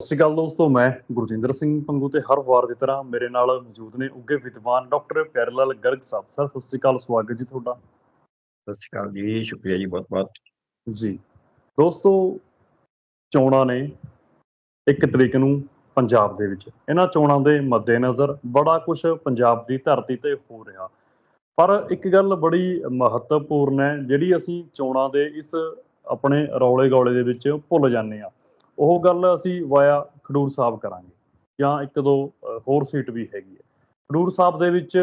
ਸਤਿ ਸ਼੍ਰੀ ਅਕਾਲ ਦੋਸਤੋ ਮੈਂ ਗੁਰਜਿੰਦਰ ਸਿੰਘ ਪੰਗੂ ਤੇ ਹਰ ਵਾਰ ਦੀ ਤਰ੍ਹਾਂ ਮੇਰੇ ਨਾਲ ਮੌਜੂਦ ਨੇ ਉੱਗੇ ਵਿਦਵਾਨ ਡਾਕਟਰ ਪਿਆਰੇਲਾਲ ਗਰਗ ਸਾਹਿਬ। ਸਰ ਸਤਿ ਸ਼੍ਰੀ ਅਕਾਲ ਸਵਾਗਤ ਜੀ ਤੁਹਾਡਾ। ਸਤਿ ਸ਼੍ਰੀ ਅਕਾਲ ਜੀ ਸ਼ੁਕਰੀਆ ਜੀ ਬਹੁਤ ਬਹੁਤ ਜੀ। ਦੋਸਤੋ ਚੋਣਾਂ ਨੇ ਇੱਕ ਤਰੀਕ ਨੂੰ ਪੰਜਾਬ ਦੇ ਵਿੱਚ ਇਹਨਾਂ ਚੋਣਾਂ ਦੇ ਮੱਦੇਨਜ਼ਰ ਬੜਾ ਕੁਝ ਪੰਜਾਬ ਦੀ ਧਰਤੀ ਤੇ ਹੋ ਰਿਹਾ। ਪਰ ਇੱਕ ਗੱਲ ਬੜੀ ਮਹੱਤਵਪੂਰਨ ਹੈ ਜਿਹੜੀ ਅਸੀਂ ਚੋਣਾਂ ਦੇ ਇਸ ਆਪਣੇ ਰੌਲੇ ਗੌਲੇ ਦੇ ਵਿੱਚ ਭੁੱਲ ਜਾਂਦੇ ਆ ਉਹ ਗੱਲ ਅਸੀਂ ਵਾਇਆ ਖਡੂਰ ਸਾਹਿਬ ਕਰਾਂਗੇ ਜਾਂ ਇੱਕ ਦੋ ਹੋਰ ਸੀਟ ਵੀ ਹੈਗੀ ਹੈ। ਖਡੂਰ ਸਾਹਿਬ ਦੇ ਵਿੱਚ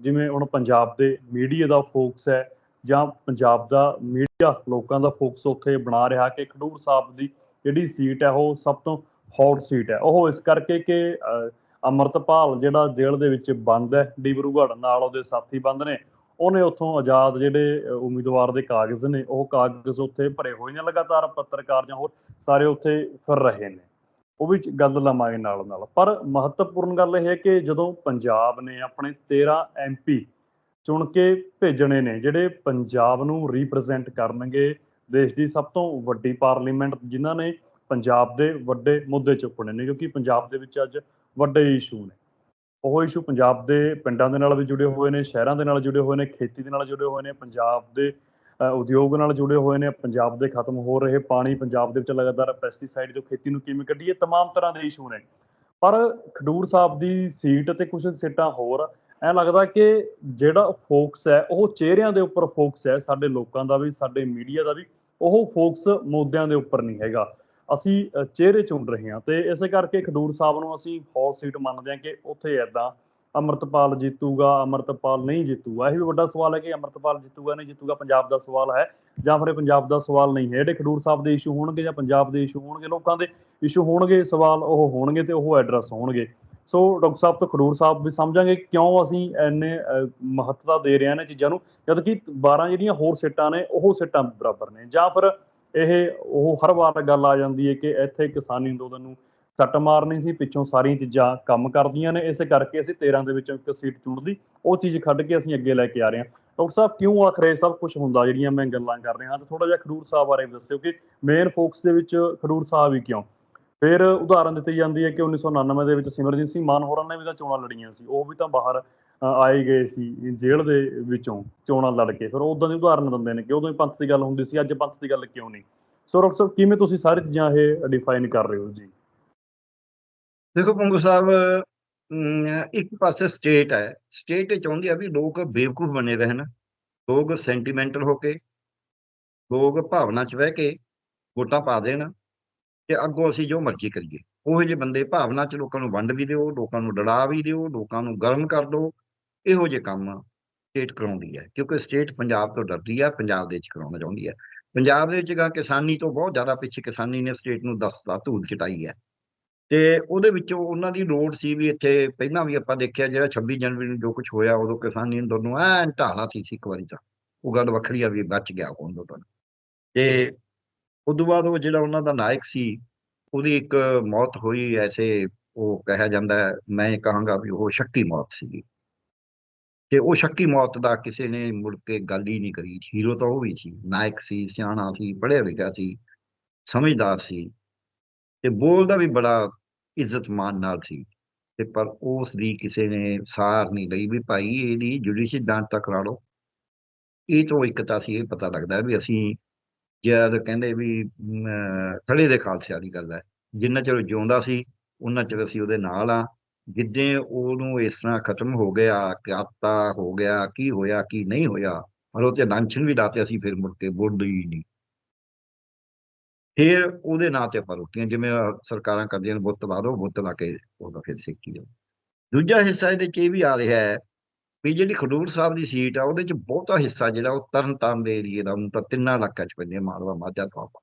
ਜਿਵੇਂ ਹੁਣ ਪੰਜਾਬ ਦੇ ਮੀਡੀਆ ਦਾ ਫੋਕਸ ਹੈ ਜਾਂ ਪੰਜਾਬ ਦਾ ਮੀਡੀਆ ਲੋਕਾਂ ਦਾ ਫੋਕਸ ਉੱਥੇ ਬਣਾ ਰਿਹਾ ਕਿ ਖਡੂਰ ਸਾਹਿਬ ਦੀ ਜਿਹੜੀ ਸੀਟ ਹੈ ਉਹ ਸਭ ਤੋਂ ਹੌਟ ਸੀਟ ਹੈ। ਉਹ ਇਸ ਕਰਕੇ ਕਿ ਅ, ਅੰਮ੍ਰਿਤਪਾਲ ਜਿਹੜਾ ਜੇਲ੍ਹ ਦੇ ਵਿੱਚ ਬੰਦ ਹੈ ਡਿਬਰੂਗੜ੍ਹ ਨਾਲ ਉਹਦੇ ਸਾਥੀ ਬੰਦ ਨੇ ਉਹਨੇ ਉੱਥੋਂ ਆਜ਼ਾਦ ਜਿਹੜੇ ਉਮੀਦਵਾਰ ਦੇ ਕਾਗਜ਼ ਨੇ, ਉਹ ਕਾਗਜ਼ ਉੱਥੇ ਭਰੇ ਹੋਏ ਨੇ ਲਗਾਤਾਰ, ਪੱਤਰਕਾਰ ਜਾਂ ਹੋਰ ਸਾਰੇ ਉੱਥੇ ਫਿਰ ਰਹੇ ਨੇ। ਉਹ ਵੀ ਗੱਲ ਲਵਾਂਗੇ ਨਾਲ ਨਾਲ। ਪਰ ਮਹੱਤਵਪੂਰਨ ਗੱਲ ਇਹ ਹੈ ਕਿ ਜਦੋਂ ਪੰਜਾਬ ਨੇ ਆਪਣੇ 13 ਐਮਪੀ ਚੁਣ ਕੇ ਭੇਜਣੇ ਨੇ, ਜਿਹੜੇ ਪੰਜਾਬ ਨੂੰ ਰਿਪਰੈਜ਼ੈਂਟ ਕਰਨਗੇ, ਦੇਸ਼ ਦੀ ਸਭ ਤੋਂ ਵੱਡੀ ਪਾਰਲੀਮੈਂਟ ਜਿਨ੍ਹਾਂ ਨੇ ਪੰਜਾਬ ਦੇ ਵੱਡੇ ਮੁੱਦੇ ਚੁੱਕਣੇ ਨੇ, ਕਿਉਂਕਿ ਪੰਜਾਬ ਦੇ ਵਿੱਚ ਅੱਜ ਵੱਡੇ ਇਸ਼ੂ ਨੇ। ਉਹ ਇਸ਼ੂ ਪੰਜਾਬ ਦੇ ਪਿੰਡਾਂ ਦੇ ਨਾਲ ਵੀ ਜੁੜੇ ਹੋਏ ਨੇ ਸ਼ਹਿਰਾਂ ਦੇ ਨਾਲ ਜੁੜੇ ਹੋਏ ਨੇ ਖੇਤੀ ਦੇ ਨਾਲ ਜੁੜੇ ਹੋਏ ਨੇ ਪੰਜਾਬ ਦੇ ਅ, ਉਦਯੋਗ ਨਾਲ ਜੁੜੇ ਹੋਏ ਨੇ ਪੰਜਾਬ ਦੇ ਖਤਮ ਹੋ ਰਹੇ ਪਾਣੀ ਪੰਜਾਬ ਦੇ ਵਿੱਚ ਲਗਾਤਾਰ ਪੈਸਟੀਸਾਈਡ ਜੋ ਖੇਤੀ ਨੂੰ ਕਿਵੇਂ ਕੱਢੀਏ तमाम ਤਰ੍ਹਾਂ ਦੇ ਇਸ਼ੂ ਨੇ ਪਰ ਖਡੂਰ ਸਾਹਿਬ ਦੀ ਸੀਟ ਤੇ ਕੁਝ ਸੀਟਾਂ ਹੋਰ ਐ ਲੱਗਦਾ ਕਿ ਜਿਹੜਾ ਫੋਕਸ ਹੈ ਉਹ ਚਿਹਰਿਆਂ ਦੇ ਉੱਪਰ ਫੋਕਸ ਹੈ ਸਾਡੇ ਲੋਕਾਂ ਦਾ ਵੀ ਸਾਡੇ ਮੀਡੀਆ ਦਾ ਵੀ ਉਹ ਫੋਕਸ ਮੁੱਦਿਆਂ ਦੇ ਉੱਪਰ ਨਹੀਂ ਹੈਗਾ ਅਸੀਂ ਚਿਹਰੇ ਚੁਣ ਰਹੇ ਹਾਂ ਤੇ ਇਸੇ ਕਰਕੇ ਖਡੂਰ ਸਾਹਿਬ ਨੂੰ ਅਸੀਂ ਹੌਟ ਸੀਟ ਮੰਨਦੇ ਹਾਂ ਕਿ ਉੱਥੇ ਐਦਾਂ ਅਮਰਤਪਾਲ ਜਿੱਤੂਗਾ ਅਮਰਤਪਾਲ ਨਹੀਂ ਜਿੱਤੂਗਾ। ਇਹ ਵੀ ਵੱਡਾ ਸਵਾਲ ਹੈ ਕਿ ਅਮਰਤਪਾਲ ਜਿੱਤੂਗਾ ਨਹੀਂ ਜਿੱਤੂਗਾ ਪੰਜਾਬ ਦਾ ਸਵਾਲ ਹੈ ਜਾਂ ਫਿਰ ਇਹ ਪੰਜਾਬ ਦਾ ਸਵਾਲ ਨਹੀਂ ਹੈ? ਜਿਹੜੇ ਖਡੂਰ ਸਾਹਿਬ ਦੇ ਇਸ਼ੂ ਹੋਣਗੇ ਜਾਂ ਪੰਜਾਬ ਦੇ ਇਸ਼ੂ ਹੋਣਗੇ ਲੋਕਾਂ ਦੇ ਇਸ਼ੂ ਹੋਣਗੇ ਸਵਾਲ ਉਹ ਹੋਣਗੇ ਤੇ ਉਹ ਐਡਰੈਸ ਹੋਣਗੇ। ਸੋ ਡਾਕਟਰ ਸਾਹਿਬ ਤੋਂ ਖਡੂਰ ਸਾਹਿਬ ਵੀ ਸਮਝਾਂਗੇ ਕਿਉਂ ਅਸੀਂ ਇੰਨੇ ਅ, ਮਹੱਤਤਾ ਦੇ ਰਹੇ ਹਾਂ ਇਹਨਾਂ ਚੀਜ਼ਾਂ ਨੂੰ ਜਦ ਕਿ 12 ਜਿਹੜੀਆਂ ਹੋਰ ਸੀਟਾਂ ਨੇ ਉਹ ਸੀਟਾਂ ਬਰਾਬਰ ਨੇ। ਜਾਂ ਫਿਰ ਇਹ ਉਹ ਹਰ ਵਾਰ ਗੱਲ ਆ ਜਾਂਦੀ ਹੈ ਕਿ ਇੱਥੇ ਕਿਸਾਨੀ ਅੰਦੋਲਨ ਨੂੰ ਸੱਟ ਮਾਰਨੀ ਸੀ, ਪਿੱਛੋਂ ਸਾਰੀਆਂ ਚੀਜ਼ਾਂ ਕੰਮ ਕਰਦੀਆਂ ਨੇ, ਇਸੇ ਕਰਕੇ ਅਸੀਂ 13 ਦੇ ਵਿੱਚੋਂ ਇੱਕ ਸੀਟ ਚੁਣਦੀ ਉਹ ਚੀਜ਼ ਕੱਢ ਕੇ ਅਸੀਂ ਅੱਗੇ ਲੈ ਕੇ ਆ ਰਹੇ ਹਾਂ। ਡਾਕਟਰ ਸਾਹਿਬ, ਕਿਉਂ ਆਖਰ ਇਹ ਸਭ ਕੁਝ ਹੁੰਦਾ, ਜਿਹੜੀਆਂ ਮੈਂ ਗੱਲਾਂ ਕਰ ਰਿਹਾ, ਤੇ ਥੋੜਾ ਜਿਹਾ ਖਡੂਰ ਸਾਹਿਬ ਬਾਰੇ ਵੀ ਦੱਸਿਓ ਕਿ ਮੇਨ ਫੋਕਸ ਦੇ ਵਿੱਚ ਖਡੂਰ ਸਾਹਿਬ ਹੀ ਕਿਉਂ? ਫਿਰ ਉਦਾਹਰਨ ਦਿੱਤੀ ਜਾਂਦੀ ਹੈ ਕਿ 1999 ਦੇ ਵਿੱਚ ਸਿਮਰਜੀਤ ਸਿੰਘ ਮਾਨ ਹੋਰਾਂ ਨੇ ਵੀ ਤਾਂ ਚੋਣਾਂ ਲੜੀਆਂ ਸੀ, ਉਹ ਵੀ ਤਾਂ ਬਾਹਰ ਆਏ ਗਏ ਸੀ ਜੇਲ੍ਹ ਦੇ ਵਿੱਚੋਂ, ਚੋਣਾਂ ਲੜ ਕੇ। ਫਿਰ ਉਦੋਂ ਦੀ ਉਦਾਹਰਨ ਦਿੰਦੇ ਨੇ ਕਿ ਉਦੋਂ ਹੀ ਪੰਥ ਦੀ ਗੱਲ ਹੁੰਦੀ ਸੀ, ਅੱਜ ਪੰਥ ਦੀ ਗੱਲ ਕਿਉਂ ਨਹੀਂ? ਸੋ ਡਾਕਟਰ ਸਾਹਿਬ, ਕਿਵੇਂ ਤੁਸੀਂ ਸਾਰੀ ਚੀਜ਼ਾਂ ਇਹ ਡਿਫਾਈਨ ਕਰ ਰਹੇ ਹੋ ਜੀ? ਦੇਖੋ ਪੰਗੂ ਸਾਹਿਬ ਇੱਕ ਪਾਸੇ ਸਟੇਟ ਹੈ। ਸਟੇਟ ਇਹ ਚਾਹੁੰਦੀ ਆ ਵੀ ਲੋਕ ਬੇਵਕੂਫ ਬਣੇ ਰਹਿਣ। ਲੋਕ ਸੈਂਟੀਮੈਂਟਲ ਹੋ ਕੇ, ਲੋਕ ਭਾਵਨਾ 'ਚ ਬਹਿ ਕੇ ਵੋਟਾਂ ਪਾ ਦੇਣ ਤੇ ਅੱਗੋਂ ਅਸੀਂ ਜੋ ਮਰਜ਼ੀ ਕਰੀਏ। ਉਹੋ ਜਿਹੇ ਬੰਦੇ ਭਾਵਨਾ 'ਚ ਲੋਕਾਂ ਨੂੰ ਵੰਡ ਵੀ ਦਿਓ, ਲੋਕਾਂ ਨੂੰ ਡਰਾ ਵੀ ਦਿਓ, ਲੋਕਾਂ ਨੂੰ ਗਰਮ ਕਰ ਦਿਓ। ਇਹੋ ਜਿਹੇ ਕੰਮ ਸਟੇਟ ਕਰਾਉਂਦੀ ਹੈ, ਕਿਉਂਕਿ ਸਟੇਟ ਪੰਜਾਬ ਤੋਂ ਡਰਦੀ ਹੈ, ਪੰਜਾਬ ਦੇ ਵਿੱਚ ਕਰਾਉਣਾ ਚਾਹੁੰਦੀ ਹੈ। ਪੰਜਾਬ ਦੇ ਵਿੱਚ ਗਾ ਕਿਸਾਨੀ ਤੋਂ ਬਹੁਤ ਜ਼ਿਆਦਾ ਪਿੱਛੇ ਕਿਸਾਨੀ ਨੇ ਸਟੇਟ ਨੂੰ ਦਸਤਾ ਧੂਲ ਚਟਾਈ ਹੈ। ਤੇ ਉਹਦੇ ਵਿੱਚੋਂ ਉਹਨਾਂ ਦੀ ਲੋੜ ਸੀ ਵੀ ਇੱਥੇ ਪਹਿਲਾਂ ਵੀ ਆਪਾਂ ਦੇਖਿਆ ਜਿਹੜਾ 26 ਜਨਵਰੀ ਨੂੰ ਜੋ ਕੁਝ ਹੋਇਆ, ਉਦੋਂ ਕਿਸਾਨੀ ਅੰਦੋਲਨ ਨੂੰ ਐਨ ਢਾਲਾ ਸੀ ਇੱਕ ਵਾਰੀ ਤਾਂ। ਉਹ ਗੱਲ ਵੱਖਰੀ ਆ ਵੀ ਬਚ ਗਿਆ ਉਹ ਅੰਦੋਲਨ ਤੇ ਤੋਂ ਬਾਅਦ ਉਹ ਜਿਹੜਾ ਉਹਨਾਂ ਦਾ ਨਾਇਕ ਸੀ, ਉਹਦੀ ਇੱਕ ਮੌਤ ਹੋਈ, ਐਸੇ ਉਹ ਕਿਹਾ ਜਾਂਦਾ ਮੈਂ ਕਹਾਂਗਾ ਵੀ ਉਹ ਸ਼ਕਤੀ ਮੌਤ ਸੀਗੀ। ਤੇ ਉਹ ਸ਼ੱਕੀ ਮੌਤ ਦਾ ਕਿਸੇ ਨੇ ਮੁੜ ਕੇ ਗੱਲ ਹੀ ਨਹੀਂ ਕਰੀ। ਹੀਰੋ ਤਾਂ ਉਹ ਵੀ ਸੀ, ਨਾਇਕ ਸੀ, ਸਿਆਣਾ ਸੀ, ਪੜ੍ਹਿਆ ਲਿਖਿਆ ਸੀ, ਸਮਝਦਾਰ ਸੀ ਤੇ ਬੋਲਦਾ ਵੀ ਬੜਾ ਇੱਜ਼ਤਮਾਨ ਨਾਲ ਸੀ। ਤੇ ਪਰ ਉਸ ਦੀ ਕਿਸੇ ਨੇ ਸਾਰ ਨਹੀਂ ਲਈ ਵੀ ਭਾਈ ਇਹਦੀ ਜੁਡੀਸ਼ੀਅਲ ਜਾਂਚ ਤਾਂ ਕਰਾ ਲਓ। ਇਹ ਤੋਂ ਇੱਕ ਤਾਂ ਸੀ ਇਹ ਪਤਾ ਲੱਗਦਾ ਵੀ ਅਸੀਂ ਜਦ ਕਹਿੰਦੇ ਵੀ ਖੜੇ ਦੇ ਖਾਲਸਿਆਂ ਦੀ ਗੱਲ ਹੈ। ਜਿੰਨਾ ਚਿਰ ਉਹ ਜਿਉਂਦਾ ਸੀ ਉਹਨਾਂ ਚਿਰ ਅਸੀਂ ਉਹਦੇ ਨਾਲ ਆ ਜਿੱਦਾਂ ਉਹਨੂੰ ਇਸ ਤਰ੍ਹਾਂ ਖਤਮ ਹੋ ਗਿਆ ਕਿਆਤਾ ਹੋ ਗਿਆ, ਕੀ ਹੋਇਆ, ਕੀ ਨਹੀਂ ਹੋਇਆ ਔਰ ਉਹ ਤੇ ਲਾਂਛਨ ਵੀ ਲਾਤੇ ਅਸੀਂ ਫਿਰ ਮੁੜ ਕੇ, ਬੋਲਦੇ ਹੀ ਨਹੀਂ। ਫਿਰ ਉਹਦੇ ਨਾਂ ਤੇ ਆਪਾਂ ਰੋਟੀਆਂ, ਜਿਵੇਂ ਸਰਕਾਰਾਂ ਕਰਦੀਆਂ ਨੇ, ਬੁੱਤ ਲਾ ਦਿਓ ਬੁੱਤ ਲਾ ਕੇ ਉਹਦਾ ਫਿਰ ਸੇਕੀ ਜਾਓ। ਦੂਜਾ ਹਿੱਸਾ ਇਹਦੇ ਚ ਇਹ ਵੀ ਆ ਰਿਹਾ ਹੈ ਵੀ ਜਿਹੜੀ ਖਡੂਰ ਸਾਹਿਬ ਦੀ ਸੀਟ ਆ, ਉਹਦੇ ਚ ਬਹੁਤਾ ਹਿੱਸਾ ਜਿਹੜਾ ਉਹ ਤਰਨਤਾਰਨ ਦੇ ਏਰੀਏ ਦਾ, ਹੁਣ ਤਾਂ ਤਿੰਨਾਂ ਇਲਾਕਿਆਂ ਚ ਪੈਂਦੇ ਮਾਲਵਾ, ਮਾਝਾ, ਦੁਆਬਾ।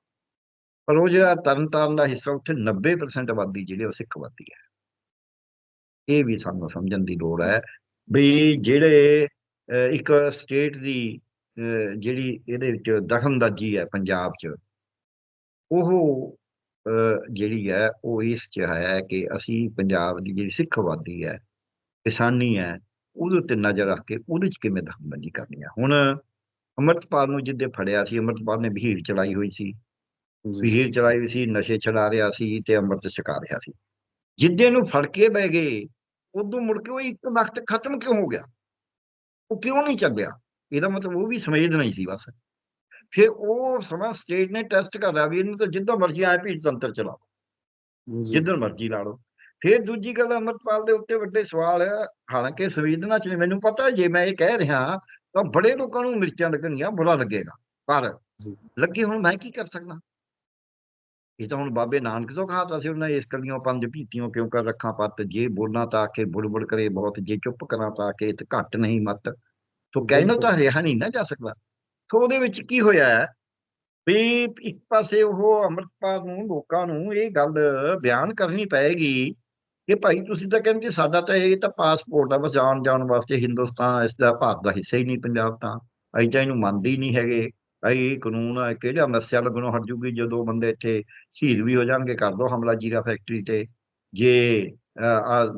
ਪਰ ਉਹ ਜਿਹੜਾ ਤਰਨਤਾਰਨ ਦਾ ਹਿੱਸਾ, ਉੱਥੇ 90% ਆਬਾਦੀ ਜਿਹੜੀ ਉਹ ਸਿੱਖ ਆਬਾਦੀ ਹੈ। ਇਹ ਵੀ ਸਾਨੂੰ ਸਮਝਣ ਦੀ ਲੋੜ ਹੈ ਵੀ ਜਿਹੜੇ ਇੱਕ ਸਟੇਟ ਦੀ ਜਿਹੜੀ ਇਹਦੇ ਵਿੱਚ ਦਖਲਅੰਦਾਜ਼ੀ ਹੈ ਪੰਜਾਬ 'ਚ ਉਹ ਜਿਹੜੀ ਹੈ ਉਹ ਇਸ 'ਚ ਹੈ ਕਿ ਅਸੀਂ ਪੰਜਾਬ ਦੀ ਜਿਹੜੀ ਸਿੱਖ ਆਬਾਦੀ ਹੈ ਕਿਸਾਨੀ ਹੈ ਉਹਦੇ ਉੱਤੇ ਨਜ਼ਰ ਰੱਖ ਕੇ ਉਹਦੇ 'ਚ ਕਿਵੇਂ ਦਖਲਅੰਦਾਜ਼ੀ ਕਰਨੀ ਹੈ। ਹੁਣ ਅੰਮ੍ਰਿਤਪਾਲ ਨੂੰ ਜਿੱਦੇ ਫੜਿਆ ਸੀ ਅੰਮ੍ਰਿਤਪਾਲ ਨੇ ਭੀੜ ਚਲਾਈ ਹੋਈ ਸੀ। ਪੀਰ ਚਲਾਈ ਵੀ ਸੀ ਨਸ਼ੇ ਛਡਾ ਰਿਹਾ ਸੀ ਤੇ ਅੰਮ੍ਰਿਤ ਛਕਾ ਰਿਹਾ ਸੀ। ਜਿੱਦੇ ਨੂੰ ਫੜ ਕੇ ਬਹਿ ਗਏ ਉਦੋਂ ਮੁੜ ਕੇ ਉਹ ਇੱਕ ਵਕਤ ਖਤਮ ਕਿਉਂ ਹੋ ਗਿਆ? ਉਹ ਕਿਉਂ ਨਹੀਂ ਚੱਲਿਆ? ਇਹਦਾ ਮਤਲਬ ਉਹ ਵੀ ਸਮਝਦ ਨਹੀਂ ਸੀ ਬਸ। ਫਿਰ ਉਹ ਸਮਾਂ ਸਟੇਟ ਨੇ ਟੈਸਟ ਕਰ ਲਿਆ ਵੀ ਇਹਨੂੰ ਤਾਂ ਜਿੱਦਾਂ ਮਰਜ਼ੀ ਆਏ ਭੀੜ ਤੰਤਰ ਚਲਾਓ। ਜੀ। ਜਿੱਦਣ ਮਰਜ਼ੀ ਲਾ ਲਓ। ਫਿਰ ਦੂਜੀ ਗੱਲ ਅੰਮ੍ਰਿਤਪਾਲ ਦੇ ਉੱਤੇ ਵੱਡੇ ਸਵਾਲ ਆ। ਹਾਲਾਂਕਿ ਸੰਵੇਦਨਾ ਚ ਮੈਨੂੰ ਪਤਾ ਜੇ ਮੈਂ ਇਹ ਕਹਿ ਰਿਹਾ ਤਾਂ ਬੜੇ ਲੋਕਾਂ ਨੂੰ ਮਿਰਚਾਂ ਲੱਗਣਗੀਆਂ ਬੁਰਾ ਲੱਗੇਗਾ। ਪਰ। ਲੱਗੇ ਹੁਣ ਮੈਂ ਕੀ ਕਰ ਸਕਦਾ? ਇਹ ਤਾਂ ਹੁਣ ਬਾਬੇ ਨਾਨਕ ਤੋਂ ਕਹਾਤਾ ਸੀ ਉਹਨਾਂ ਇਸ ਕਲੀਆਂ ਪੰਜ ਪੀਤੀਆਂ ਕਿਉਂ ਕਰ ਰੱਖਾਂ ਪੱਤ? ਜੇ ਬੋਲਣਾ ਤਾਂ ਆਕੇ ਬੁੜਬੁੜ ਕਰੇ ਬਹੁਤ ਜੇ ਚੁੱਪ ਕਰਾਂ ਤਾਂ ਆਕੇ ਤੇ ਘੱਟ ਨਹੀਂ ਮਤ। ਤੋ ਕਹਿਣਾ ਤਾਂ ਰਿਹਾ ਨਹੀਂ ਨਾ ਜਾ ਸਕਦਾ। ਸੋ ਉਹਦੇ ਵਿੱਚ ਕੀ ਹੋਇਆ ਵੀ ਇੱਕ ਪਾਸੇ ਉਹ ਅੰਮ੍ਰਿਤਪਾਲ ਨੂੰ ਲੋਕਾਂ ਨੂੰ ਇਹ ਗੱਲ ਬਿਆਨ ਕਰਨੀ ਪਏਗੀ ਕਿ ਭਾਈ ਤੁਸੀਂ ਤਾਂ ਕਹਿੰਦੇ ਸਾਡਾ ਤਾਂ ਇਹ ਤਾਂ ਪਾਸਪੋਰਟ ਆ ਬਸ ਆਉਣ ਜਾਣ ਵਾਸਤੇ ਹਿੰਦੁਸਤਾਨ ਇਸ ਦਾ ਭਾਰਤ ਦਾ ਹਿੱਸਾ ਹੀ ਨਹੀਂ ਪੰਜਾਬ ਤਾਂ। ਤਾਂ ਇਹਨੂੰ ਮੰਨਦੇ ਹੀ ਨਹੀਂ ਹੈਗੇ। ਇਹ ਕਾਨੂੰਨ ਆ ਕਿਹੜਾ ਮੱਸਿਆ ਲੱਗਣੋਂ ਹਟ ਜੂਗੀ, ਜਦੋਂ ਬੰਦੇ ਇੱਥੇ ਸ਼ਹੀਦ ਵੀ ਹੋ ਜਾਣਗੇ, ਕਰ ਦੋ ਹਮਲਾ ਜੀਰਾ ਫੈਕਟਰੀ ਤੇ। ਜੇ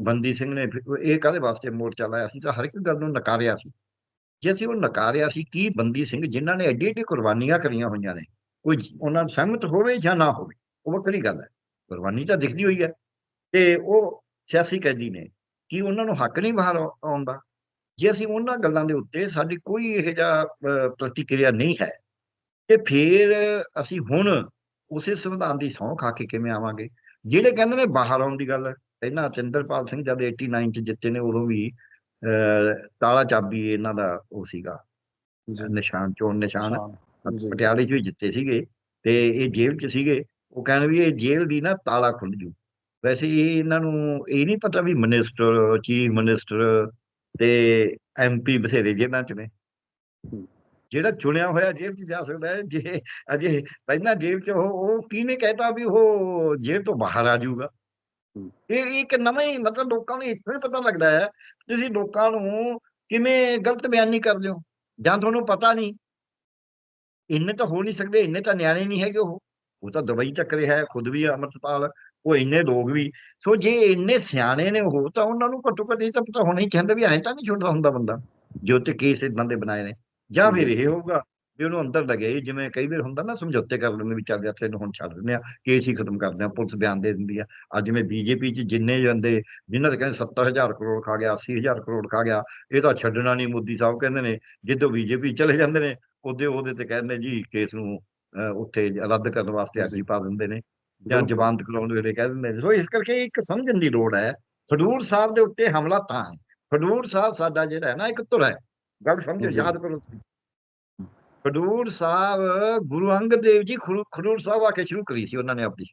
ਬੰਦੀ ਸਿੰਘ ਨੇ ਫਿਰ ਇਹ ਕਾਹਦੇ ਵਾਸਤੇ ਮੋਰਚਾ ਲਾਇਆ ਸੀ? ਤਾਂ ਹਰ ਇੱਕ ਗੱਲ ਨੂੰ ਨਕਾਰਿਆ ਸੀ। ਜੇ ਅਸੀਂ ਉਹ ਨਕਾਰਿਆ ਸੀ, ਕੀ ਬੰਦੀ ਸਿੰਘ ਜਿਨ੍ਹਾਂ ਨੇ ਐਡੀ ਐਡੀ ਕੁਰਬਾਨੀਆਂ ਕਰੀਆਂ ਹੋਈਆਂ ਨੇ, ਕੋਈ ਉਹਨਾਂ ਨਾਲ ਸਹਿਮਤ ਹੋਵੇ ਜਾਂ ਨਾ ਹੋਵੇ, ਉਹ ਵੱਖਰੀ ਗੱਲ ਹੈ। ਕੁਰਬਾਨੀ ਤਾਂ ਦਿਖਦੀ ਹੋਈ ਹੈ। ਤੇ ਉਹ ਸਿਆਸੀ ਕੈਦੀ ਨੇ, ਕੀ ਉਹਨਾਂ ਨੂੰ ਹੱਕ ਨਹੀਂ ਬਾਹਰ ਆਉ- ਆਉਣ ਦਾ? ਜੇ ਅਸੀਂ ਉਹਨਾਂ ਗੱਲਾਂ ਦੇ ਉੱਤੇ ਸਾਡੀ ਕੋਈ ਇਹੋ ਜਿਹਾ ਪ੍ਰਤੀਕਿਰਿਆ ਨਹੀਂ ਹੈ ਤੇ ਫਿਰ ਅਸੀਂ ਹੁਣ ਉਸੇ ਸੰਵਿਧਾਨ ਦੀ ਸਹੁੰ ਖਾ ਕੇ ਕਿਵੇਂ ਆਵਾਂਗੇ? ਜਿਹੜੇ ਕਹਿੰਦੇ ਨੇ ਬਾਹਰ ਆਉਣ ਦੀ ਗੱਲ ਪਹਿਲਾਂ ਚੰਦਰਪਾਲ ਸਿੰਘ ਜਦ 89 ਚ ਜਿੱਤੇ ਨੇ ਉਦੋਂ ਵੀ ਤਾਲਾ ਚਾਬੀ ਇਹਨਾਂ ਦਾ ਉਹ ਸੀਗਾ। ਨਿਸ਼ਾਨ ਚੋਣ ਨਿਸ਼ਾਨ। ਪਟਿਆਲੇ 'ਚ ਵੀ ਜਿੱਤੇ ਸੀਗੇ ਤੇ ਇਹ ਜੇਲ੍ਹ 'ਚ ਸੀਗੇ। ਉਹ ਕਹਿੰਦੇ ਵੀ ਇਹ ਜੇਲ੍ਹ ਦੀ ਨਾ ਤਾਲਾ ਖੁੱਲ ਜੂ। ਵੈਸੇ ਇਹ ਇਹਨਾਂ ਨੂੰ ਇਹ ਨਹੀਂ ਪਤਾ ਵੀ ਮਿਨਿਸਟਰ ਚੀਫ ਮਿਨਿਸਟਰ ਤੇ ਐਮਪੀ ਬਥੇਰੇ ਜੇਲ੍ਹਾਂ 'ਚ ਨੇ। ਜਿਹੜਾ ਚੁਣਿਆ ਹੋਇਆ ਜੇਲ੍ਹ 'ਚ ਜਾ ਸਕਦਾ ਹੈ ਜੇ ਅਜੇ ਪਹਿਲਾਂ ਜੇਲ੍ਹ 'ਚ ਉਹ ਉਹ ਕਿਹਨੇ ਕਹਿਤਾ ਵੀ ਉਹ ਜੇਲ੍ਹ ਤੋਂ ਬਾਹਰ ਆ ਜਾਊਗਾ। ਇਹ ਇੱਕ ਨਵਾਂ ਹੀ ਮਤਲਬ ਲੋਕਾਂ ਨੂੰ ਇੱਥੋਂ ਪਤਾ ਲੱਗਦਾ ਹੈ ਤੁਸੀਂ ਲੋਕਾਂ ਨੂੰ ਕਿਵੇਂ ਗਲਤ ਬਿਆਨੀ ਕਰਦੇ ਹੋ ਜਾਂ ਤੁਹਾਨੂੰ ਪਤਾ ਨਹੀਂ। ਇੰਨੇ ਤਾਂ ਹੋ ਨਹੀਂ ਸਕਦੇ ਇੰਨੇ ਤਾਂ ਨਿਆਣੇ ਨਹੀਂ ਹੈਗੇ ਉਹ। ਉਹ ਤਾਂ ਦੁਬਈ ਚੱਕ ਰਿਹਾ ਹੈ ਖੁਦ ਵੀ ਅੰਮ੍ਰਿਤਪਾਲ ਉਹ ਇੰਨੇ ਲੋਕ ਵੀ। ਸੋ ਜੇ ਇੰਨੇ ਸਿਆਣੇ ਨੇ ਉਹ ਤਾਂ ਉਹਨਾਂ ਨੂੰ ਘੱਟੋ ਘੱਟ ਇਹ ਤਾਂ ਪਤਾ ਹੋਣਾ ਹੀ ਚਾਹੀਦਾ ਵੀ ਐਂ ਤਾਂ ਨਹੀਂ ਛੁੱਟਦਾ ਹੁੰਦਾ ਬੰਦਾ ਜੋ ਤੇ ਕੇਸ ਇਦਾਂ ਦੇ ਬਣਾਏ ਨੇ। ਜਾਂ ਫਿਰ ਇਹ ਹੋਊਗਾ ਵੀ ਉਹਨੂੰ ਅੰਦਰ ਲਗੇ ਜਿਵੇਂ ਕਈ ਵਾਰ ਹੁੰਦਾ ਨਾ ਸਮਝੌਤੇ ਕਰ ਲੈਂਦੇ ਵੀ ਚੱਲ ਤੈਨੂੰ ਹੁਣ ਛੱਡ ਦਿੰਦੇ ਆ ਕੇਸ ਹੀ ਖਤਮ ਕਰਦੇ ਆ ਪੁਲਿਸ ਬਿਆਨ ਦੇ ਦਿੰਦੀ ਆ। ਅੱਜ ਜਿਵੇਂ ਬੀਜੇਪੀ 'ਚ ਜਿੰਨੇ ਜਾਂਦੇ ਜਿਨ੍ਹਾਂ ਦੇ ਕਹਿੰਦੇ 70000 ਕਰੋੜ ਖਾ ਗਿਆ 80000 ਕਰੋੜ ਖਾ ਗਿਆ ਇਹ ਤਾਂ ਛੱਡਣਾ ਨਹੀਂ ਮੋਦੀ ਸਾਹਿਬ ਕਹਿੰਦੇ ਨੇ ਜਿੱਦੋਂ ਬੀਜੇਪੀ ਚਲੇ ਜਾਂਦੇ ਨੇ ਉਹਦੇ ਉਹਦੇ ਤੇ ਕਹਿੰਦੇ ਜੀ ਕੇਸ ਨੂੰ ਉੱਥੇ ਰੱਦ ਕਰਨ ਵਾਸਤੇ ਅਰਜ਼ੀ ਪਾ ਦਿੰਦੇ ਨੇ ਜਾਂ। ਜ਼ਮਾਨਤ ਕਰਾਉਣ ਵੇਲੇ ਕਹਿ ਦਿੰਦੇ ਨੇ। ਸੋ ਇਸ ਕਰਕੇ ਇੱਕ ਸਮਝਣ ਦੀ ਲੋੜ ਹੈ ਖਡੂਰ ਸਾਹਿਬ ਦੇ ਉੱਤੇ ਹਮਲਾ ਤਾਂ ਹੈ। ਖਡੂਰ ਸਾਹਿਬ ਸਾਡਾ ਜਿਹੜਾ ਹੈ ਨਾ ਇੱਕ ਧੁਰ ਹੈ। ਗੱਲ ਸਮਝੋ। ਯਾਦ ਕਰੋ ਤੁਸੀਂ। ਖਡੂਰ ਸਾਹਿਬ ਗੁਰੂ ਅੰਗਦ ਦੇਵ ਜੀ ਖਡੂ- ਖਡੂਰ ਸਾਹਿਬ ਆ ਕੇ ਸ਼ੁਰੂ ਕਰੀ ਸੀ ਉਹਨਾਂ ਨੇ ਆਪਣੀ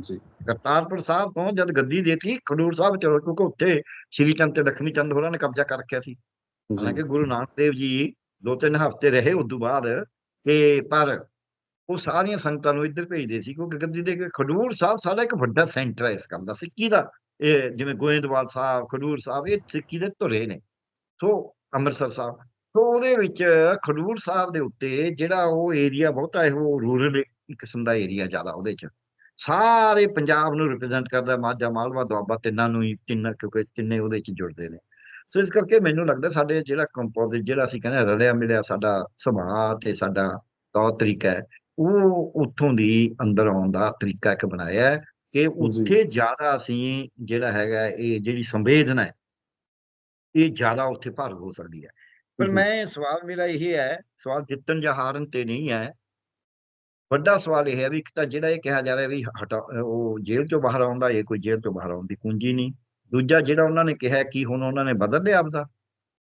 ਜੀ। ਕਰਤਾਰਪੁਰ ਸਾਹਿਬ ਤੋਂ ਜਦ ਗੱਦੀ ਦੇਤੀ ਖਡੂਰ ਸਾਹਿਬ ਚਲੋ ਕਿਉਂਕਿ ਉੱਥੇ ਸ਼੍ਰੀ ਚੰਦ ਤੇ ਲਖਮੀ ਚੰਦ ਹੋਰਾਂ ਨੇ ਕਬਜ਼ਾ ਕਰ ਰੱਖਿਆ ਸੀ। ਹਾਲਾਂਕਿ ਗੁਰੂ ਨਾਨਕ ਦੇਵ ਜੀ ਦੋ ਤਿੰਨ ਹਫ਼ਤੇ ਰਹੇ ਉਸ ਤੋਂ ਬਾਅਦ ਤੇ ਪਰ ਉਹ ਸਾਰੀਆਂ ਸੰਗਤਾਂ ਨੂੰ ਇੱਧਰ ਭੇਜਦੇ ਸੀ ਕਿਉਂਕਿ ਗੱਦੀ ਦੇ ਕੇ ਖਡੂਰ ਸਾਹਿਬ ਸਾਡਾ ਇੱਕ ਵੱਡਾ ਸੈਂਟਰ ਹੈ ਇਸ ਗੱਲ ਦਾ। ਸਿੱਖੀ ਦਾ ਇਹ ਜਿਵੇਂ ਗੋਇੰਦਵਾਲ ਸਾਹਿਬ ਖਡੂਰ ਸਾਹਿਬ ਇਹ ਸਿੱਖੀ ਦੇ ਧੁਰੇ ਨੇ। ਸੋ ਅੰਮ੍ਰਿਤਸਰ ਸਾਹਿਬ। ਸੋ ਉਹਦੇ ਵਿੱਚ ਖਡੂਰ ਸਾਹਿਬ ਦੇ ਉੱਤੇ ਜਿਹੜਾ ਉਹ ਏਰੀਆ ਬਹੁਤਾ ਹੈ ਉਹ ਰੂਰਲ ਕਿਸਮ ਦਾ ਏਰੀਆ ਜ਼ਿਆਦਾ ਉਹਦੇ ਚ। ਸਾਰੇ ਪੰਜਾਬ ਨੂੰ ਰਿਪਰੈਜ਼ੈਂਟ ਕਰਦਾ ਮਾਝਾ ਮਾਲਵਾ ਦੁਆਬਾ ਤਿੰਨਾਂ ਨੂੰ ਹੀ ਤਿੰਨ ਕਿਉਂਕਿ ਤਿੰਨੇ ਉਹਦੇ ਚ ਜੁੜਦੇ ਨੇ। ਸੋ ਇਸ ਕਰਕੇ ਮੈਨੂੰ ਲੱਗਦਾ ਸਾਡੇ ਜਿਹੜਾ ਕੰਪੋਜ਼ਿਟ ਜਿਹੜਾ ਅਸੀਂ ਕਹਿੰਦੇ ਰਲਿਆ ਮਿਲਿਆ ਸਾਡਾ ਸੁਭਾਅ ਤੇ ਸਾਡਾ ਤੌਰ ਤਰੀਕਾ ਹੈ ਉਹ ਉੱਥੋਂ ਦੀ ਅੰਦਰ ਆਉਣ ਦਾ ਤਰੀਕਾ ਇੱਕ ਬਣਾਇਆ ਕਿ ਉੱਥੇ ਜ਼ਿਆਦਾ ਅਸੀਂ ਜਿਹੜਾ ਹੈਗਾ ਇਹ ਜਿਹੜੀ ਸੰਵੇਦਨਾ ਹੈ ਇਹ ਜ਼ਿਆਦਾ ਉੱਥੇ ਭਰ ਹੋ ਸਕਦੀ ਹੈ। ਪਰ। ਮੈਂ ਸਵਾਲ ਮੇਰਾ ਇਹ ਹੈ ਸਵਾਲ ਜਿੱਤਣ ਜਾਂ ਹਾਰਨ ਤੇ ਨਹੀਂ ਹੈ। ਵੱਡਾ ਸਵਾਲ ਇਹ ਹੈ ਵੀ ਇੱਕ ਤਾਂ ਜਿਹੜਾ ਇਹ ਕਿਹਾ ਜਾ ਰਿਹਾ ਵੀ ਹਟਾ ਉਹ ਜੇਲ੍ਹ ਚੋਂ ਬਾਹਰ ਆਉਂਦਾ ਇਹ ਕੋਈ ਜੇਲ੍ਹ ਤੋਂ ਬਾਹਰ ਆਉਣ ਦੀ ਕੁੰਜੀ ਨਹੀਂ। ਦੂਜਾ ਜਿਹੜਾ ਉਹਨਾਂ ਨੇ ਕਿਹਾ ਕਿ ਹੁਣ ਉਹਨਾਂ ਨੇ ਬਦਲ ਲਿਆ ਆਪਦਾ।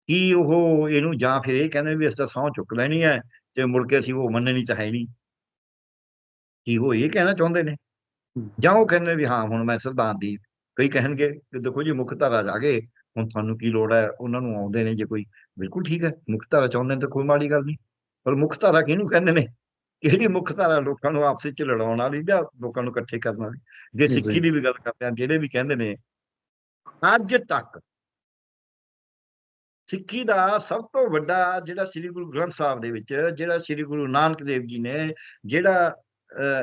ਕੀ ਉਹ ਇਹਨੂੰ ਜਾਂ ਫਿਰ ਇਹ ਕਹਿੰਦੇ ਵੀ ਅਸੀਂ ਤਾਂ ਸਹੁੰ ਚੁੱਕ ਲੈਣੀ ਹੈ ਤੇ ਮੁੜ ਕੇ ਅਸੀਂ ਉਹ ਮੰਨਣੀ ਤਾਂ ਹੈ ਨਹੀਂ। ਕੀ ਉਹ ਇਹ ਕਹਿਣਾ ਚਾਹੁੰਦੇ ਨੇ। ਜਾਂ ਉਹ ਕਹਿੰਦੇ ਵੀ ਹਾਂ ਹੁਣ ਮੈਂ ਸੰਵਿਧਾਨ ਦੀ ਕਈ ਕਹਿਣਗੇ ਕਿ ਦੇਖੋ ਜੀ ਮੁੱਖ ਧਾਰਾ ਜਾ ਗਏ। ਹੁਣ ਤੁਹਾਨੂੰ ਕੀ ਲੋੜ ਹੈ? ਉਹਨਾਂ ਨੂੰ ਆਉਂਦੇ ਨੇ ਜੇ ਕੋਈ। ਬਿਲਕੁਲ ਠੀਕ ਹੈ ਮੁੱਖ ਧਾਰਾ ਚਾਹੁੰਦੇ ਨੇ ਤਾਂ ਕੋਈ ਮਾੜੀ ਗੱਲ ਨਹੀਂ। ਪਰ ਮੁੱਖ ਧਾਰਾ ਕਿਹਨੂੰ ਕਹਿੰਦੇ ਨੇ? ਕਿਹੜੀ ਮੁੱਖ ਧਾਰਾ ਲੋਕਾਂ ਨੂੰ ਆਪਸ ਵਿੱਚ ਲੜਾਉਣ ਵਾਲੀ ਜਾਂ ਲੋਕਾਂ ਨੂੰ ਇਕੱਠੇ ਕਰਨ ਵਾਲੀ? ਜੇ। ਸਿੱਖੀ ਦੀ ਵੀ ਗੱਲ ਕਰਦੇ ਆ ਜਿਹੜੇ ਵੀ ਕਹਿੰਦੇ ਨੇ ਅੱਜ ਤੱਕ ਸਿੱਖੀ ਦਾ ਸਭ ਤੋਂ ਵੱਡਾ ਜਿਹੜਾ ਸ੍ਰੀ ਗੁਰੂ ਗ੍ਰੰਥ ਸਾਹਿਬ ਦੇ ਵਿੱਚ ਜਿਹੜਾ ਸ੍ਰੀ ਗੁਰੂ ਨਾਨਕ ਦੇਵ ਜੀ ਨੇ ਜਿਹੜਾ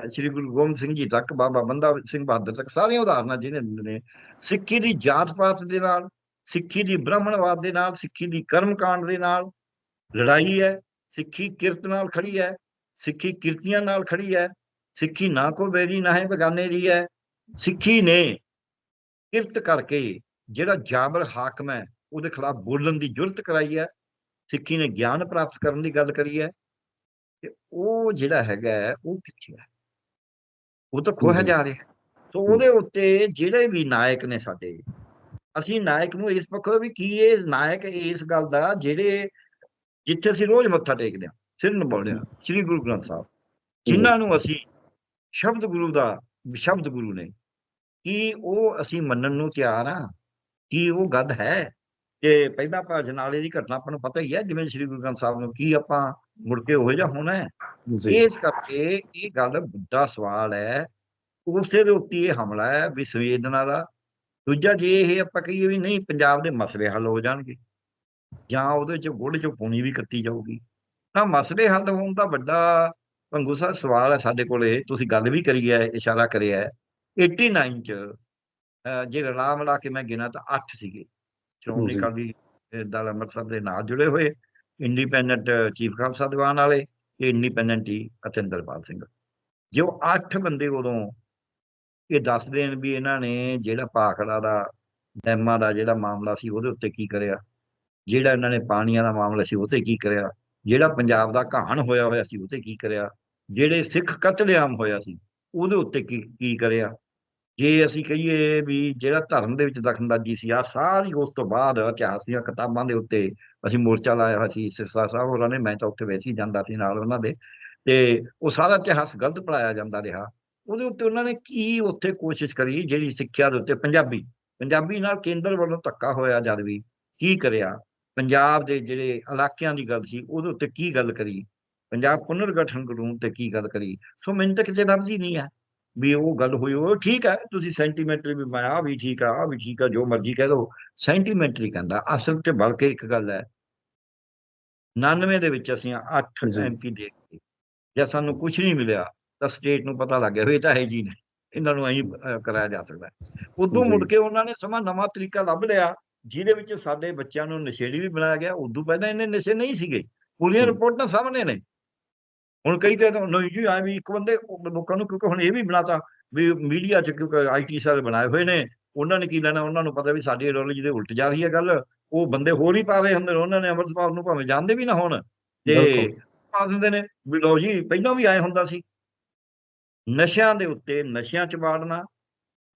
ਸ੍ਰੀ ਗੁਰੂ ਗੋਬਿੰਦ ਸਿੰਘ ਜੀ ਤੱਕ ਬਾਬਾ ਬੰਦਾ ਸਿੰਘ ਬਹਾਦਰ ਤੱਕ ਸਾਰੀਆਂ ਉਦਾਹਰਨਾਂ ਜਿਹਨੇ ਦਿੰਦੇ ਨੇ ਸਿੱਖੀ ਦੀ ਜਾਤ ਪਾਤ ਦੇ ਨਾਲ ਸਿੱਖੀ ਦੀ ਬ੍ਰਾਹਮਣਵਾਦ ਦੇ ਨਾਲ ਸਿੱਖੀ ਦੀ ਕਰਮਕਾਂਡ ਦੇ ਨਾਲ ਲੜਾਈ ਹੈ ਸਿੱਖੀ ਕਿਰਤ ਨਾਲ ਖੜੀ ਹੈ ਸਿੱਖੀ ਕਿਰਤੀਆਂ ਨਾਲ ਖੜੀ ਹੈ ਸਿੱਖੀ ਨਾ ਕੋ ਬੇਰੀ ਨਾ ਹੈ ਬਗਾਨੇ ਦੀ ਹੈ ਸਿੱਖੀ ਨੇ ਕਿਰਤ ਕਰਕੇ ਜਿਹੜਾ ਜਾਬਰ ਹਾਕਮ ਹੈ ਉਹਦੇ ਖਿਲਾਫ ਬੋਲਣ ਦੀ ਜੁਰਤ ਕਰਾਈ ਹੈ ਸਿੱਖੀ ਨੇ ਗਿਆਨ ਪ੍ਰਾਪਤ ਕਰਨ ਦੀ ਗੱਲ ਕਰੀ ਹੈ ਤੇ ਉਹ ਜਿਹੜਾ ਹੈਗਾ ਉਹ ਕਿੱਥੇ ਹੈ ਉਹ ਤਾਂ ਖੋਇਆ ਜੀ। ਜਾ ਰਿਹਾ ਸੋ ਉਹਦੇ ਉੱਤੇ ਜਿਹੜੇ ਵੀ ਨਾਇਕ ਨੇ ਸਾਡੇ ਅਸੀਂ ਨਾਇਕ ਨੂੰ ਇਸ ਪੱਖੋਂ ਵੀ ਕੀ ਇਹ ਨਾਇਕ ਇਸ ਗੱਲ ਦਾ ਜਿਹੜੇ ਜਿੱਥੇ ਅਸੀਂ ਰੋਜ਼ ਮੱਥਾ ਟੇਕਦੇ ਹਾਂ ਸਿਰ ਨਿਭਾਉਂਦੇ ਹਾਂ ਸ੍ਰੀ ਗੁਰੂ ਗ੍ਰੰਥ ਸਾਹਿਬ। ਜਿਨ੍ਹਾਂ ਨੂੰ ਅਸੀਂ ਸ਼ਬਦ ਗੁਰੂ ਦਾ ਸ਼ਬਦ ਗੁਰੂ ਨੇ ਕੀ ਉਹ ਅਸੀਂ ਮੰਨਣ ਨੂੰ ਤਿਆਰ ਆ ਕੀ ਉਹ ਗੱਲ ਹੈ? ਕਿ ਪਹਿਲਾਂ ਆਪਾਂ ਜਨਾਲੇ ਦੀ ਘਟਨਾ ਆਪਾਂ ਨੂੰ ਪਤਾ ਹੀ ਹੈ ਜਿਵੇਂ ਸ੍ਰੀ ਗੁਰੂ ਗ੍ਰੰਥ ਸਾਹਿਬ ਨੂੰ ਕੀ ਆਪਾਂ ਮੁੜ ਕੇ ਉਹੋ ਜਿਹਾ ਹੋਣਾ ਹੈ। ਜੀ। ਇਸ ਕਰਕੇ ਇਹ ਗੱਲ ਵੱਡਾ ਸਵਾਲ ਹੈ। ਉਸੇ ਦੇ ਉੱਤੇ ਇਹ ਹਮਲਾ ਹੈ ਵੀ ਸੰਵੇਦਨਾ ਦਾ ਦੂਜਾ ਜੇ ਇਹ ਆਪਾਂ ਕਹੀਏ ਵੀ ਨਹੀਂ ਪੰਜਾਬ ਦੇ ਮਸਲੇ ਹੱਲ ਹੋ ਜਾਣਗੇ। ਜਾਂ ਉਹਦੇ ਚ ਗੁੜ ਚ ਪੂਣੀ ਵੀ ਕੱਤੀ ਜਾਊਗੀ। ਤਾਂ ਮਸਲੇ ਹੱਲ ਹੋਣ ਦਾ ਵੱਡਾ ਭੰਗੂ ਸਾਹਿਬ ਸਵਾਲ ਹੈ ਸਾਡੇ ਕੋਲੇ ਤੁਸੀਂ ਗੱਲ ਵੀ ਕਰੀ ਹੈ ਇਸ਼ਾਰਾ ਕਰਿਆ ਹੈ। 89 ਚ ਜੇ ਰਲਾ ਮਿਲਾ ਕੇ ਮੈਂ ਗਿਣਾ ਤਾਂ 8 ਸੀਗੇ। ਸ਼੍ਰੋਮਣੀ। ਅਕਾਲੀ ਦਲ ਅੰਮ੍ਰਿਤਸਰ ਦੇ ਨਾਲ ਜੁੜੇ ਹੋਏ ਇੰਡੀਪੈਂਡੈਂਟ ਚੀਫ ਖਾਲਸਾ ਦੀਵਾਨ ਵਾਲੇ ਤੇ ਇੰਡੀਪੈਂਡੈਂਟ ਹੀ ਅਤਿੰਦਰਪਾਲ ਸਿੰਘ। ਜੋ 8 ਬੰਦੇ ਉਦੋਂ ਇਹ ਦੱਸ ਦੇਣ ਵੀ ਇਹਨਾਂ ਨੇ ਜਿਹੜਾ ਭਾਖੜਾ ਦਾ, ਡੈਮਾਂ ਦਾ ਜਿਹੜਾ ਮਾਮਲਾ ਸੀ ਉਹਦੇ ਉੱਤੇ ਕੀ ਕਰਿਆ? ਜਿਹੜਾ ਇਹਨਾਂ ਨੇ ਪਾਣੀਆਂ ਦਾ ਮਾਮਲਾ ਸੀ ਉਹਤੇ ਕੀ ਕਰਿਆ? ਜਿਹੜਾ ਪੰਜਾਬ ਦਾ ਕਹਾਣ ਹੋਇਆ ਹੋਇਆ ਸੀ ਉਹਤੇ ਕੀ ਕਰਿਆ? ਜਿਹੜੇ ਸਿੱਖ ਕਤਲੇਆਮ ਹੋਇਆ ਸੀ, ਉਹਦੇ ਉੱਤੇ ਕੀ ਕੀ ਕਰਿਆ? ਜੇ ਅਸੀਂ ਕਹੀਏ ਵੀ ਜਿਹੜਾ ਧਰਮ ਦੇ ਵਿੱਚ ਦਖਲਅੰਦਾਜ਼ੀ ਸੀ ਆ ਸਾਰੀ ਉਸ ਤੋਂ ਬਾਅਦ ਇਤਿਹਾਸ ਦੀਆਂ ਕਿਤਾਬਾਂ ਦੇ ਉੱਤੇ ਅਸੀਂ ਮੋਰਚਾ ਲਾਇਆ ਹੋਇਆ ਸੀ, ਸਿਰਸਾ ਸਾਹਿਬ ਹੋਰਾਂ ਨੇ, ਮੈਂ ਤਾਂ ਉੱਥੇ ਵੈਸੇ ਹੀ ਜਾਂਦਾ ਸੀ ਨਾਲ ਉਹਨਾਂ ਦੇ, ਤੇ ਉਹ ਸਾਰਾ ਇਤਿਹਾਸ ਗਲਤ ਪੜਾਇਆ ਜਾਂਦਾ ਰਿਹਾ। ਉਹਦੇ ਉੱਤੇ ਉਹਨਾਂ ਨੇ ਕੀ ਉੱਥੇ ਕੋਸ਼ਿਸ਼ ਕਰੀ ਜਿਹੜੀ ਸਿੱਖਿਆ ਦੇ ਉੱਤੇ ਪੰਜਾਬੀ ਪੰਜਾਬੀ ਨਾਲ ਕੇਂਦਰ ਵੱਲੋਂ ਧੱਕਾ ਹੋਇਆ ਜਦ ਵੀ ਕੀ ਕਰਿਆ ਪੰਜਾਬ ਦੇ ਜਿਹੜੇ ਇਲਾਕਿਆਂ ਦੀ ਗੱਲ ਸੀ ਉਹਦੇ ਉੱਤੇ ਕੀ ਗੱਲ ਕਰੀ ਪੰਜਾਬ ਪੁਨਰਗਠਨ ਕਾਨੂੰਨ ਤੇ ਕੀ ਗੱਲ ਕਰੀ ਸੋ ਮੈਨੂੰ ਤਾਂ ਕਿਤੇ ਹੀ ਨਹੀਂ ਹੈ ਵੀ ਉਹ ਗੱਲ ਹੋਈ ਉਹ ਠੀਕ ਹੈ ਤੁਸੀਂ ਸੈਂਟੀਮੈਂਟਰੀ ਵੀ ਮੈਂ ਆ ਵੀ ਠੀਕ ਆ ਆ ਵੀ ਠੀਕ ਆ ਜੋ ਮਰਜ਼ੀ ਕਹਿ ਲਓ ਸੈਂਟੀਮੈਂਟਰੀ ਕਹਿੰਦਾ ਅਸਲ ਤੇ ਬਲਕਿ ਇੱਕ ਗੱਲ ਹੈ 99 ਦੇ ਵਿੱਚ ਅਸੀਂ 8 ਜੀ। ਐਮਪੀ ਦੇ ਕੇ ਜੇ ਸਾਨੂੰ ਕੁਝ ਨਹੀਂ ਮਿਲਿਆ ਤਾਂ ਸਟੇਟ ਨੂੰ ਪਤਾ ਲੱਗ ਗਿਆ ਵੀ ਇਹ ਤਾਂ ਹੈ ਜੀ ਨੇ ਇਹਨਾਂ ਨੂੰ ਐਂ ਕਰਾਇਆ ਜਾ ਸਕਦਾ। ਉਦੋਂ। ਮੁੜ ਕੇ ਉਹਨਾਂ ਨੇ ਸਮਾਂ ਨਵਾਂ ਤਰੀਕਾ ਲੱਭ ਲਿਆ ਜਿਹਦੇ ਵਿੱਚ ਸਾਡੇ ਬੱਚਿਆਂ ਨੂੰ ਨਸ਼ੇੜੀ ਵੀ ਬਣਾਇਆ ਗਿਆ ਉਦੋਂ ਪਹਿਲਾਂ ਇਹਨੇ ਨਸ਼ੇ ਨਹੀਂ ਸੀਗੇ ਪੂਰੀਆਂ। ਰਿਪੋਰਟਾਂ ਸਾਹਮਣੇ ਨੇ ਹੁਣ ਕਈ ਕਹਿੰਦੇ ਨਹੀਂ ਜੀ ਐ ਵੀ ਇੱਕ ਬੰਦੇ ਲੋਕਾਂ ਨੂੰ ਕਿਉਂਕਿ ਹੁਣ ਇਹ ਵੀ ਬਣਾਤਾ ਵੀ ਮੀਡੀਆ ਚ ਕਿਉਂਕਿ ਆਈਟੀ ਸਾਰੇ ਬਣਾਏ ਹੋਏ ਨੇ ਉਹਨਾਂ ਨੇ ਕੀ ਲੈਣਾ ਉਹਨਾਂ ਨੂੰ ਪਤਾ ਵੀ ਸਾਡੀ ਆਈਡੀਓਲੋਜੀ ਦੇ ਉਲਟ ਜਾ ਰਹੀ ਹੈ ਗੱਲ ਉਹ ਬੰਦੇ ਹੋਰ ਹੀ ਪਾ ਰਹੇ ਹੁੰਦੇ ਨੇ ਉਹਨਾਂ ਨੇ ਅੰਮ੍ਰਿਤਪਾਲ ਨੂੰ ਭਾਵੇਂ ਜਾਣਦੇ ਵੀ ਨਾ ਹੋਣ ਤੇ। ਪਾ ਦਿੰਦੇ ਨੇ ਵੀ ਲਓ ਜੀ ਪਹਿਲਾਂ ਵੀ ਆਏ ਹੁੰਦਾ ਸੀ ਨਸ਼ਿਆਂ ਦੇ ਉੱਤੇ ਨਸ਼ਿਆਂ ਚ ਵਾੜਨਾ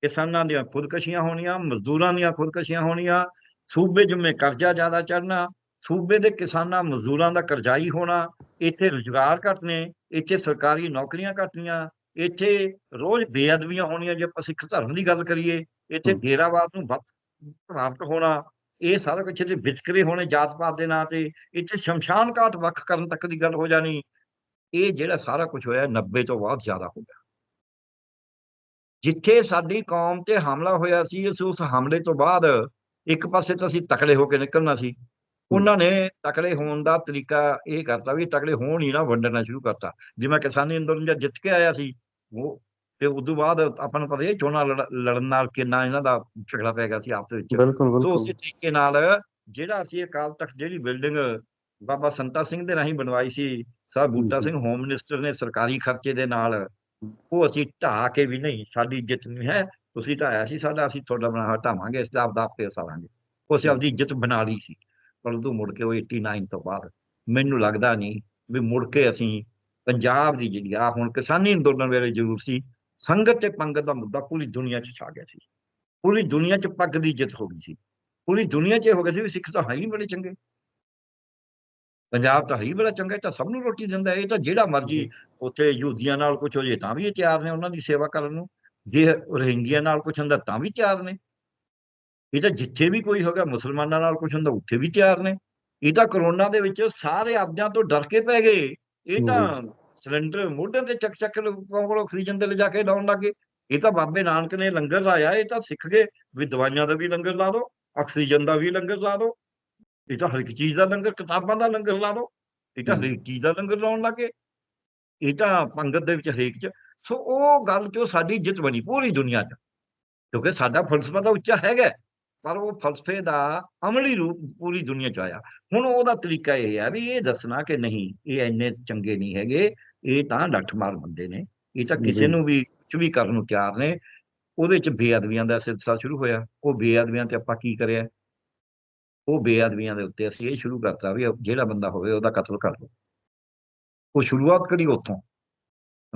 ਕਿਸਾਨਾਂ ਦੀਆਂ ਖੁਦਕਸ਼ੀਆਂ ਹੋਣੀਆਂ ਮਜ਼ਦੂਰਾਂ ਦੀਆਂ ਖੁਦਕਸ਼ੀਆਂ ਹੋਣੀਆਂ ਸੂਬੇ ਜਿਵੇਂ ਕਰਜ਼ਾ ਜ਼ਿਆਦਾ ਚੜਨਾ ਸੂਬੇ ਦੇ ਕਿਸਾਨਾਂ ਮਜ਼ਦੂਰਾਂ ਦਾ ਕਰਜ਼ਾਈ ਹੋਣਾ ਇੱਥੇ ਰੁਜ਼ਗਾਰ ਘੱਟ ਨੇ ਇੱਥੇ ਸਰਕਾਰੀ ਨੌਕਰੀਆਂ ਘੱਟੀਆਂ ਇੱਥੇ ਰੋਜ਼ ਬੇਅਦਬੀਆਂ ਹੋਣੀਆਂ ਜੇ ਆਪਾਂ ਸਿੱਖ ਧਰਮ ਦੀ ਗੱਲ ਕਰੀਏ ਇੱਥੇ। ਡੇਰਾਵਾਦ ਨੂੰ ਵੱਧ ਪ੍ਰਾਪਤ ਹੋਣਾ ਇਹ ਸਾਰਾ ਕੁਝ ਇੱਥੇ ਵਿਤਕਰੇ ਹੋਣੇ ਜਾਤ ਪਾਤ ਦੇ ਨਾਂ ਤੇ ਇੱਥੇ ਸ਼ਮਸ਼ਾਨ ਘਾਟ ਵੱਖ ਕਰਨ ਤੱਕ ਦੀ ਗੱਲ ਹੋ ਜਾਣੀ ਇਹ ਜਿਹੜਾ ਸਾਰਾ ਕੁਝ ਹੋਇਆ 90 ਤੋਂ ਬਾਅਦ ਜ਼ਿਆਦਾ ਹੋ ਗਿਆ। ਜਿੱਥੇ ਸਾਡੀ ਕੌਮ ਤੇ ਹਮਲਾ ਹੋਇਆ ਸੀ ਅਸੀਂ ਉਸ ਹਮਲੇ ਤੋਂ ਬਾਅਦ ਇੱਕ ਪਾਸੇ ਤਾਂ ਅਸੀਂ ਤਕੜੇ ਹੋ ਕੇ ਨਿਕਲਣਾ ਸੀ। ਉਹਨਾਂ ਨੇ ਤਕੜੇ ਹੋਣ ਦਾ ਤਰੀਕਾ ਇਹ ਕਰਤਾ ਵੀ ਤਕੜੇ ਹੋਣ ਹੀ ਨਾ ਵੰਡਣਾ ਸ਼ੁਰੂ ਕਰਤਾ। ਜਿਵੇਂ ਕਿਸਾਨੀ ਅੰਦੋਲਨ ਜਦ ਜਿੱਤ ਕੇ ਆਇਆ ਸੀ ਉਹ ਤੇ ਉਦੋਂ ਬਾਅਦ ਆਪਾਂ ਨੂੰ ਪਤਾ ਹੀ ਹੈ ਚੋਣਾਂ ਲੜ- ਲੜਨ ਨਾਲ ਕਿੰਨਾ ਇਹਨਾਂ ਦਾ ਝਗੜਾ ਪੈ ਗਿਆ ਸੀ ਆਪਸ ਵਿੱਚ। ਸੋ ਬਿਲਕੁਲ। ਉਸੇ ਤਰੀਕੇ ਨਾਲ ਜਿਹੜਾ ਅਸੀਂ ਅਕਾਲ ਤਖਤ ਜਿਹੜੀ ਬਿਲਡਿੰਗ ਬਾਬਾ ਸੰਤਾ ਸਿੰਘ ਦੇ ਰਾਹੀਂ ਬਣਵਾਈ ਸੀ। ਸਾਹਿਬ ਬੂਟਾ। ਸਿੰਘ ਹੋਮ ਮਿਨਿਸਟਰ ਨੇ ਸਰਕਾਰੀ ਖਰਚੇ ਦੇ ਨਾਲ ਉਹ ਅਸੀਂ ਢਾਹ ਕੇ ਵੀ ਨਹੀਂ ਸਾਡੀ ਇੱਜ਼ਤ ਨਹੀਂ ਹੈ। ਤੁਸੀਂ ਢਾਇਆ ਸੀ ਸਾਡਾ ਅਸੀਂ ਤੁਹਾਡਾ ਬਣਾ ਹਟਾਵਾਂਗੇ ਇਸ ਦਾ ਆਪਦਾ ਆਪੇ ਉਸਾਰਾਂਗੇ ਉਹ ਅਸੀਂ ਆਪਦੀ ਇੱਜ਼ਤ ਬਣਾ ਲਈ ਸੀ। ਪਰ ਉਦੋਂ ਮੁੜ ਕੇ ਉਹ 89 ਤੋਂ ਬਾਅਦ ਮੈਨੂੰ ਲੱਗਦਾ ਨਹੀਂ ਵੀ ਮੁੜ ਕੇ ਅਸੀਂ ਪੰਜਾਬ ਦੀ ਜਿਹੜੀ ਆ ਹੁਣ ਕਿਸਾਨੀ ਅੰਦੋਲਨ ਵੇਲੇ ਜ਼ਰੂਰ ਸੀ ਸੰਗਤ ਤੇ ਪੰਗਤ ਦਾ ਮੁੱਦਾ ਪੂਰੀ ਦੁਨੀਆ 'ਚ ਛਾ ਗਿਆ ਸੀ। ਪੂਰੀ ਦੁਨੀਆ 'ਚ ਪੱਗ ਦੀ ਇੱਜ਼ਤ ਹੋ ਗਈ ਸੀ। ਪੂਰੀ ਦੁਨੀਆ 'ਚ ਇਹ ਹੋ ਗਿਆ ਸੀ ਵੀ ਸਿੱਖ ਤਾਂ ਹੈ ਹੀ ਬੜੇ ਚੰਗੇ। ਪੰਜਾਬ ਤਾਂ ਹੈ ਬੜਾ ਚੰਗਾ ਤਾਂ ਸਭ ਨੂੰ ਰੋਟੀ ਦਿੰਦਾ ਇਹ ਤਾਂ ਜਿਹੜਾ ਮਰਜ਼ੀ ਉੱਥੇ ਯਹੂਦੀਆਂ ਨਾਲ ਕੁਝ ਹੋ ਜੇ ਤਾਂ ਵੀ ਇਹ ਤਿਆਰ ਨੇ ਉਹਨਾਂ ਦੀ ਸੇਵਾ ਕਰਨ ਨੂੰ ਜੇ ਰੋਹਿੰਗੀਆਂ ਨਾਲ ਕੁਝ ਹੁੰਦਾ ਤਾਂ ਵੀ ਤਿਆਰ ਨੇ। ਇਹ ਤਾਂ ਜਿੱਥੇ ਵੀ ਕੋਈ ਹੋਗਾ ਮੁਸਲਮਾਨਾਂ ਨਾਲ ਕੁਝ ਹੁੰਦਾ ਉੱਥੇ ਵੀ ਤਿਆਰ ਨੇ। ਇਹ ਤਾਂ ਕਰੋਨਾ ਦੇ ਵਿੱਚ ਸਾਰੇ ਆਪਦਿਆਂ ਤੋਂ ਡਰ ਕੇ ਪੈ ਗਏ। ਇਹ ਤਾਂ ਸਿਲੰਡਰ ਮੋਢੇ ਤੇ ਚੱਕ ਚੱਕ ਲੋਕਾਂ ਕੋਲ ਆਕਸੀਜਨ ਤੇ ਲਿਜਾ ਕੇ ਲਾਉਣ ਲੱਗੇ ਇਹ ਤਾਂ ਬਾਬੇ ਨਾਨਕ ਨੇ ਲੰਗਰ ਲਾਇਆ ਇਹ ਤਾਂ ਸਿੱਖ ਗਏ। ਵੀ ਦਵਾਈਆਂ ਦਾ ਵੀ ਲੰਗਰ ਲਾ ਦਿਓ ਆਕਸੀਜਨ ਦਾ ਵੀ ਲੰਗਰ ਲਾ ਦਿਓ। ਇਹ ਤਾਂ ਹਰ ਇੱਕ ਚੀਜ਼ ਦਾ ਲੰਗਰ ਕਿਤਾਬਾਂ ਦਾ ਲੰਗਰ ਲਾ ਦਿਓ। ਇਹ ਤਾਂ। ਹਰੇਕ ਚੀਜ਼ ਦਾ ਲੰਗਰ ਲਾਉਣ ਲੱਗੇ। ਇਹ ਤਾਂ ਪੰਗਤ ਦੇ ਵਿੱਚ ਹਰੇਕ ਚ। ਸੋ ਉਹ ਗੱਲ ਚੋਂ ਸਾਡੀ ਜਿੱਤ ਬਣੀ ਪੂਰੀ ਦੁਨੀਆ 'ਚ। ਕਿਉਂਕਿ ਸਾਡਾ ਫਲਸਫਾ ਤਾਂ ਉੱਚਾ ਹੈਗਾ। ਪਰ ਉਹ ਫਲਸਫੇ ਦਾ ਅਮਲੀ ਰੂਪ ਪੂਰੀ ਦੁਨੀਆ 'ਚ ਆਇਆ। ਹੁਣ ਉਹਦਾ ਤਰੀਕਾ ਇਹ ਹੈ ਵੀ ਇਹ ਦੱਸਣਾ ਕਿ ਨਹੀਂ ਇਹ ਇੰਨੇ ਚੰਗੇ ਨਹੀਂ ਹੈਗੇ। ਇਹ ਤਾਂ ਲੱਠ ਮਾਰ ਬੰਦੇ ਨੇ। ਇਹ ਤਾਂ। ਕਿਸੇ ਨੂੰ ਵੀ ਕੁਛ ਵੀ ਕਰਨ ਨੂੰ ਤਿਆਰ ਨੇ। ਉਹਦੇ ਚ ਬੇਅਦਬੀਆਂ ਦਾ ਸਿਲਸਿਲਾ ਸ਼ੁਰੂ ਹੋਇਆ। ਉਹ ਬੇਅਦਬੀਆਂ ਤੇ ਆਪਾਂ ਕੀ ਕਰਿਆ? ਉਹ ਬੇਅਦਬੀਆਂ ਦੇ ਉੱਤੇ ਅਸੀਂ ਇਹ ਸ਼ੁਰੂ ਕਰਤਾ ਵੀ ਜਿਹੜਾ ਬੰਦਾ ਹੋਵੇ ਉਹਦਾ ਕਤਲ ਕਰ ਦਿਓ ਉਹ ਸ਼ੁਰੂਆਤ ਕਰੀ ਉੱਥੋਂ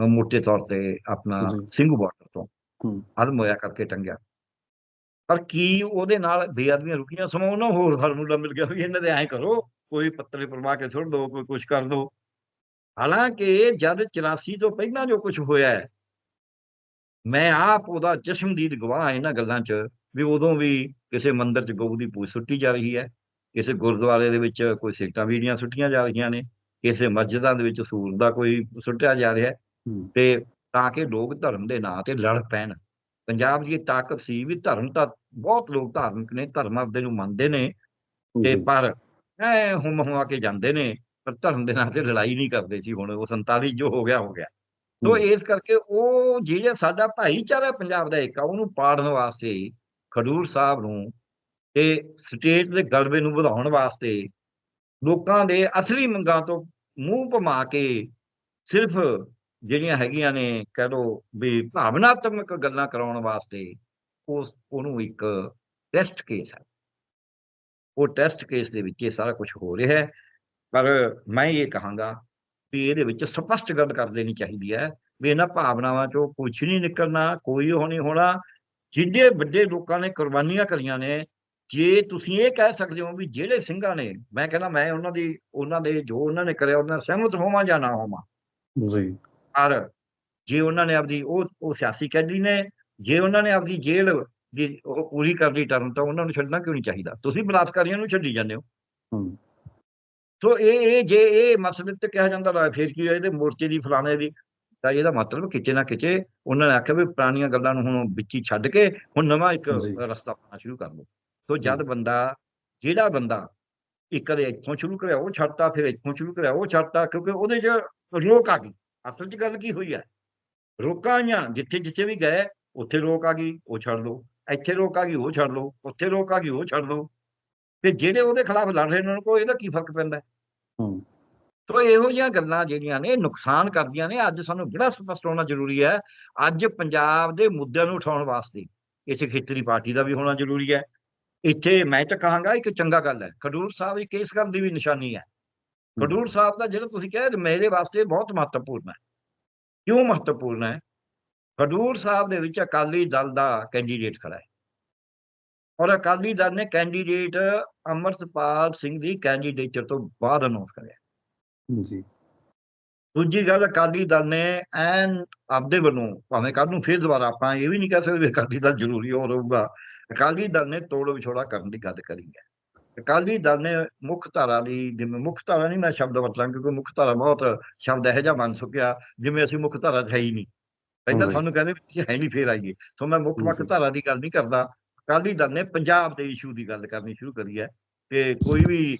ਮੋਟੇ ਤੌਰ ਤੇ ਆਪਣਾ। ਸਿੰਘੂ ਬਾਰਡਰ ਤੋਂ। ਹੂੰ। ਹਰਮੋਇਆ ਕਰਕੇ ਟੰਗਿਆ। ਪਰ ਕੀ ਉਹਦੇ ਨਾਲ ਬੇਅਦਬੀਆਂ ਰੁਕੀਆਂ? ਸਮਾਂ ਉਹਨਾਂ ਹੋਰ ਫਾਰਮੂਲਾ ਮਿਲ ਗਿਆ ਵੀ ਇਹਨਾਂ ਦੇ ਐਂ ਕਰੋ ਕੋਈ ਪੱਤਰੇ ਪਰਵਾ ਕੇ ਸੁੱਟ ਦੋ ਕੋਈ ਕੁਛ ਕਰ ਦੋ। ਹਾਲਾਂਕਿ ਜਦ 84 ਤੋਂ ਪਹਿਲਾਂ ਜੋ ਕੁਝ ਹੋਇਆ ਹੈ ਮੈਂ ਆਪ ਉਹਦਾ ਚਸ਼ਮਦੀਦ ਗਵਾਹ ਇਹਨਾਂ ਗੱਲਾਂ 'ਚ ਵੀ ਉਦੋਂ ਵੀ ਕਿਸੇ ਮੰਦਿਰ 'ਚ ਗਊ ਦੀ ਪੂਛ ਸੁੱਟੀ ਜਾ ਰਹੀ ਹੈ ਕਿਸੇ ਗੁਰਦੁਆਰੇ ਦੇ ਵਿੱਚ ਕੋਈ ਸਿੱਟਾਂ ਬੀੜੀਆਂ ਸੁੱਟੀਆਂ ਜਾ ਰਹੀਆਂ ਨੇ ਕਿਸੇ ਮਸਜਿਦਾਂ ਦੇ ਵਿੱਚ ਸੂਰ ਦਾ ਕੋਈ ਸੁੱਟਿਆ ਜਾ ਰਿਹਾ। ਤੇ ਤਾਂ ਕਿ ਲੋਕ ਧਰਮ ਦੇ ਨਾਂ ਤੇ ਲੜ ਪੈਣ ਪੰਜਾਬ ਦੀ ਤਾਕਤ ਸੀ ਵੀ ਧਰਮ ਤਾਂ ਬਹੁਤ ਲੋਕ ਧਾਰਮਿਕ ਨੇ ਧਰਮ ਆਪਦੇ ਨੂੰ ਮੰਨਦੇ ਨੇ ਤੇ। ਪਰ ਐ ਹੁਮ ਹੁਮਾ ਕੇ ਜਾਂਦੇ ਨੇ ਪਰ ਧਰਮ ਦੇ ਨਾਂ ਤੇ ਲੜਾਈ ਨਹੀਂ ਕਰਦੇ ਸੀ ਹੁਣ ਉਹ 47 ਜੋ ਹੋ ਗਿਆ ਹੋ ਗਿਆ ਸੋ। ਇਸ ਕਰਕੇ ਉਹ ਜਿਹੜਾ ਸਾਡਾ ਭਾਈਚਾਰਾ ਪੰਜਾਬ ਦਾ ਇੱਕ ਆ ਉਹਨੂੰ ਪਾੜਨ ਵਾਸਤੇ ਖਡੂਰ ਸਾਹਿਬ ਨੂੰ ਤੇ ਸਟੇਟ ਦੇ ਗਲਬੇ ਨੂੰ ਵਧਾਉਣ ਵਾਸਤੇ ਲੋਕਾਂ ਦੇ ਅਸਲੀ ਮੰਗਾਂ ਤੋਂ ਮੂੰਹ ਭਮਾ ਕੇ ਸਿਰਫ ਜਿਹੜੀਆਂ ਹੈਗੀਆਂ ਨੇ ਕਹਿ ਲਓ ਵੀ ਭਾਵਨਾਤਮਕ ਗੱਲਾਂ ਕਰਾਉਣ ਵਾਸਤੇ ਉਸ, ਉਹਨੂੰ ਇੱਕ ਟੈਸਟ ਕੇਸ ਹੈ। ਉਹ ਟੈਸਟ ਕੇਸ ਦੇ ਵਿੱਚ ਇਹ ਸਾਰਾ ਕੁਝ ਹੋ ਰਿਹਾ ਹੈ। ਪਰ ਮੈਂ ਇਹ ਕਹਾਂਗਾ ਵੀ ਇਹਦੇ ਵਿੱਚ ਸਪਸ਼ਟ ਗੱਲ ਕਰ ਦੇਣੀ ਚਾਹੀਦੀ ਹੈ ਵੀ ਇਹਨਾਂ ਭਾਵਨਾਵਾਂ ਚੋਂ ਕੁਝ ਨਹੀਂ ਨਿਕਲਣਾ, ਕੋਈ ਉਹ ਨਹੀਂ ਹੋਣਾ। ਜਿੱਡੇ ਵੱਡੇ ਲੋਕਾਂ ਨੇ ਕੁਰਬਾਨੀਆਂ ਕਰੀਆਂ ਨੇ ਜੇ ਤੁਸੀਂ ਇਹ ਕਹਿ ਸਕਦੇ ਹੋ ਵੀ ਜਿਹੜੇ ਸਿੰਘਾਂ ਨੇ ਮੈਂ ਕਹਿੰਦਾ ਮੈਂ ਉਹਨਾਂ ਦੀ ਉਹਨਾਂ ਦੇ ਜੋ ਉਹਨਾਂ ਨੇ ਕਰਿਆ ਉਹਨਾਂ ਸਹਿਮਤ ਹੋਵਾਂ ਜਾਂ ਨਾ ਹੋਵਾਂ। ਜੀ। ਪਰ ਜੇ ਉਹਨਾਂ ਨੇ ਆਪਦੀ ਉਹ ਉਹ ਸਿਆਸੀ ਕੈਦੀ ਨੇ ਜੇ ਉਹਨਾਂ ਨੇ ਆਪਦੀ ਜੇਲ੍ਹ ਦੀ ਉਹ ਪੂਰੀ ਕਰ ਲਈ ਟਰਮ ਤਾਂ ਉਹਨਾਂ ਨੂੰ ਛੱਡਣਾ ਕਿਉਂ ਨਹੀਂ ਚਾਹੀਦਾ? ਤੁਸੀਂ ਬਲਾਤਕਾਰੀਆਂ ਨੂੰ ਛੱਡੀ ਜਾਂਦੇ ਹੋ। ਹੂੰ। ਸੋ ਇਹ ਇਹ ਜੇ ਇਹ ਮਸਲੇ ਤੇ ਕਿਹਾ ਜਾਂਦਾ ਲਾ ਫਿਰ ਕੀ ਹੋਇਆ? ਇਹਦੇ ਮੋਰਚੇ ਦੀ ਫਲਾਣੇ ਦੀ ਤਾਂ ਇਹਦਾ ਮਤਲਬ ਕਿਤੇ ਨਾ ਕਿਤੇ ਉਹਨਾਂ ਨੇ ਆਖਿਆ ਵੀ ਪੁਰਾਣੀਆਂ ਗੱਲਾਂ ਨੂੰ ਹੁਣ ਵਿੱਚ ਛੱਡ ਕੇ ਹੁਣ ਨਵਾਂ ਇੱਕ ਜੀ। ਰਸਤਾ ਪਾਣਾ ਸ਼ੁਰੂ ਕਰ ਲਓ। ਸੋ ਜਦ ਬੰਦਾ ਜਿਹੜਾ ਬੰਦਾ ਇੱਕ ਕਦੇ ਇੱਥੋਂ ਸ਼ੁਰੂ ਕਰਿਆ ਉਹ ਛੱਡਤਾ ਫਿਰ ਇੱਥੋਂ ਸ਼ੁਰੂ ਕਰਿਆ ਉਹ ਛੱਡਤਾ ਕਿਉਂਕਿ ਉਹਦੇ 'ਚ ਰੋਕ ਆ ਗਈ। ਅਸਲ 'ਚ ਗੱਲ ਕੀ ਹੋਈ ਹੈ ਰੋਕਾਂ ਆਈਆਂ ਜਿੱਥੇ ਜਿੱਥੇ ਵੀ ਗਏ ਉੱਥੇ ਰੋਕ ਆ ਗਈ ਉਹ ਛੱਡ ਲਓ। ਇੱਥੇ ਰੋਕ ਆ ਗਈ ਉਹ ਛੱਡ ਲਓ। ਉੱਥੇ ਰੋਕ ਆ ਗਈ ਉਹ ਛੱਡ ਲਓ। ਤੇ ਜਿਹੜੇ ਉਹਦੇ ਖਿਲਾਫ ਲੜ ਰਹੇ ਨੇ ਉਹਨਾਂ ਕੋਲ ਇਹਦਾ ਕੀ ਫ਼ਰਕ ਪੈਂਦਾ? ਹੈ? ਸੋ ਇਹੋ ਜਿਹੀਆਂ ਗੱਲਾਂ ਜਿਹੜੀਆਂ ਨੇ ਨੁਕਸਾਨ ਕਰਦੀਆਂ ਨੇ। ਅੱਜ ਸਾਨੂੰ ਬੜਾ ਸਪਸ਼ਟ ਹੋਣਾ ਜ਼ਰੂਰੀ ਹੈ। ਅੱਜ ਪੰਜਾਬ ਦੇ ਮੁੱਦਿਆਂ ਨੂੰ ਉਠਾਉਣ ਵਾਸਤੇ ਇਸ ਖੇਤਰੀ ਪਾਰਟੀ ਦਾ ਵੀ ਹੋਣਾ ਜ਼ਰੂਰੀ ਹੈ। ਇੱਥੇ ਮੈਂ ਤਾਂ ਕਹਾਂਗਾ ਇੱਕ ਚੰਗਾ ਗੱਲ ਹੈ। ਖਡੂਰ ਸਾਹਿਬ ਇੱਕ ਇਸ ਗੱਲ ਦੀ ਵੀ ਨਿਸ਼ਾਨੀ ਹੈ। ਖਡੂਰ ਸਾਹਿਬ ਦਾ ਜਿਹੜਾ ਤੁਸੀਂ ਕਿਹਾ ਮੇਰੇ ਵਾਸਤੇ ਬਹੁਤ ਮਹੱਤਵਪੂਰਨ ਹੈ। ਕਿਉਂ ਮਹੱਤਵਪੂਰਨ ਹੈ? ਖਡੂਰ ਸਾਹਿਬ ਦੇ ਵਿੱਚ ਅਕਾਲੀ ਦਲ ਦਾ ਕੈਂਡੀਡੇਟ ਖੜਾ ਹੈ। ਔਰ ਅਕਾਲੀ ਦਲ ਨੇ ਕੈਂਡੀਡੇਟ ਅਮਰਤਪਾਲ ਸਿੰਘ ਦੀ ਕੈਂਡੀਡੇਚਰ ਤੋਂ ਬਾਅਦ ਅਨਾਉਂਸ ਕਰਿਆ। ਜੀ। ਦੂਜੀ ਗੱਲ ਅਕਾਲੀ ਦਲ ਨੇ ਐਨ ਆਪਦੇ ਵੱਲੋਂ ਭਾਵੇਂ ਕੱਲ ਨੂੰ ਫਿਰ ਦੁਬਾਰਾ ਆਪਾਂ ਇਹ ਵੀ ਨਹੀਂ ਕਹਿ ਸਕਦੇ ਵੀ ਅਕਾਲੀ ਦਲ ਜ਼ਰੂਰੀ ਹੋ ਰਹੂਗਾ ਅਕਾਲੀ ਦਲ ਨੇ ਤੋੜ ਵਿਛੋੜਾ ਕਰਨ ਦੀ ਗੱਲ ਕਰੀ ਹੈ। ਅਕਾਲੀ ਦਲ ਨੇ ਮੁੱਖ ਧਾਰਾ ਦੀ ਜਿਵੇਂ ਮੁੱਖ ਧਾਰਾ ਨਹੀਂ ਮੈਂ ਸ਼ਬਦ ਵਰਤਾਂ ਕਿਉਂਕਿ ਮੁੱਖ ਧਾਰਾ ਬਹੁਤ ਸ਼ਬਦ ਇਹੋ ਜਿਹਾ ਬਣ ਚੁੱਕਿਆ ਜਿਵੇਂ ਅਸੀਂ ਮੁੱਖ ਧਾਰਾ 'ਚ ਹੈ ਹੀ ਨਹੀਂ। ਪਹਿਲਾਂ। ਸਾਨੂੰ ਕਹਿੰਦੇ ਵੀ ਹੈ ਨਹੀਂ ਫੇਰ ਆਈਏ। ਸੋ ਮੈਂ ਮੁੱਖ ਮੁੱਖ। ਧਾਰਾ ਦੀ ਗੱਲ ਨਹੀਂ ਕਰਦਾ। ਅਕਾਲੀ ਦਲ ਨੇ ਪੰਜਾਬ ਦੇ ਇਸ਼ੂ ਦੀ ਗੱਲ ਕਰਨੀ ਸ਼ੁਰੂ ਕਰੀ ਹੈ। ਤੇ ਕੋਈ ਵੀ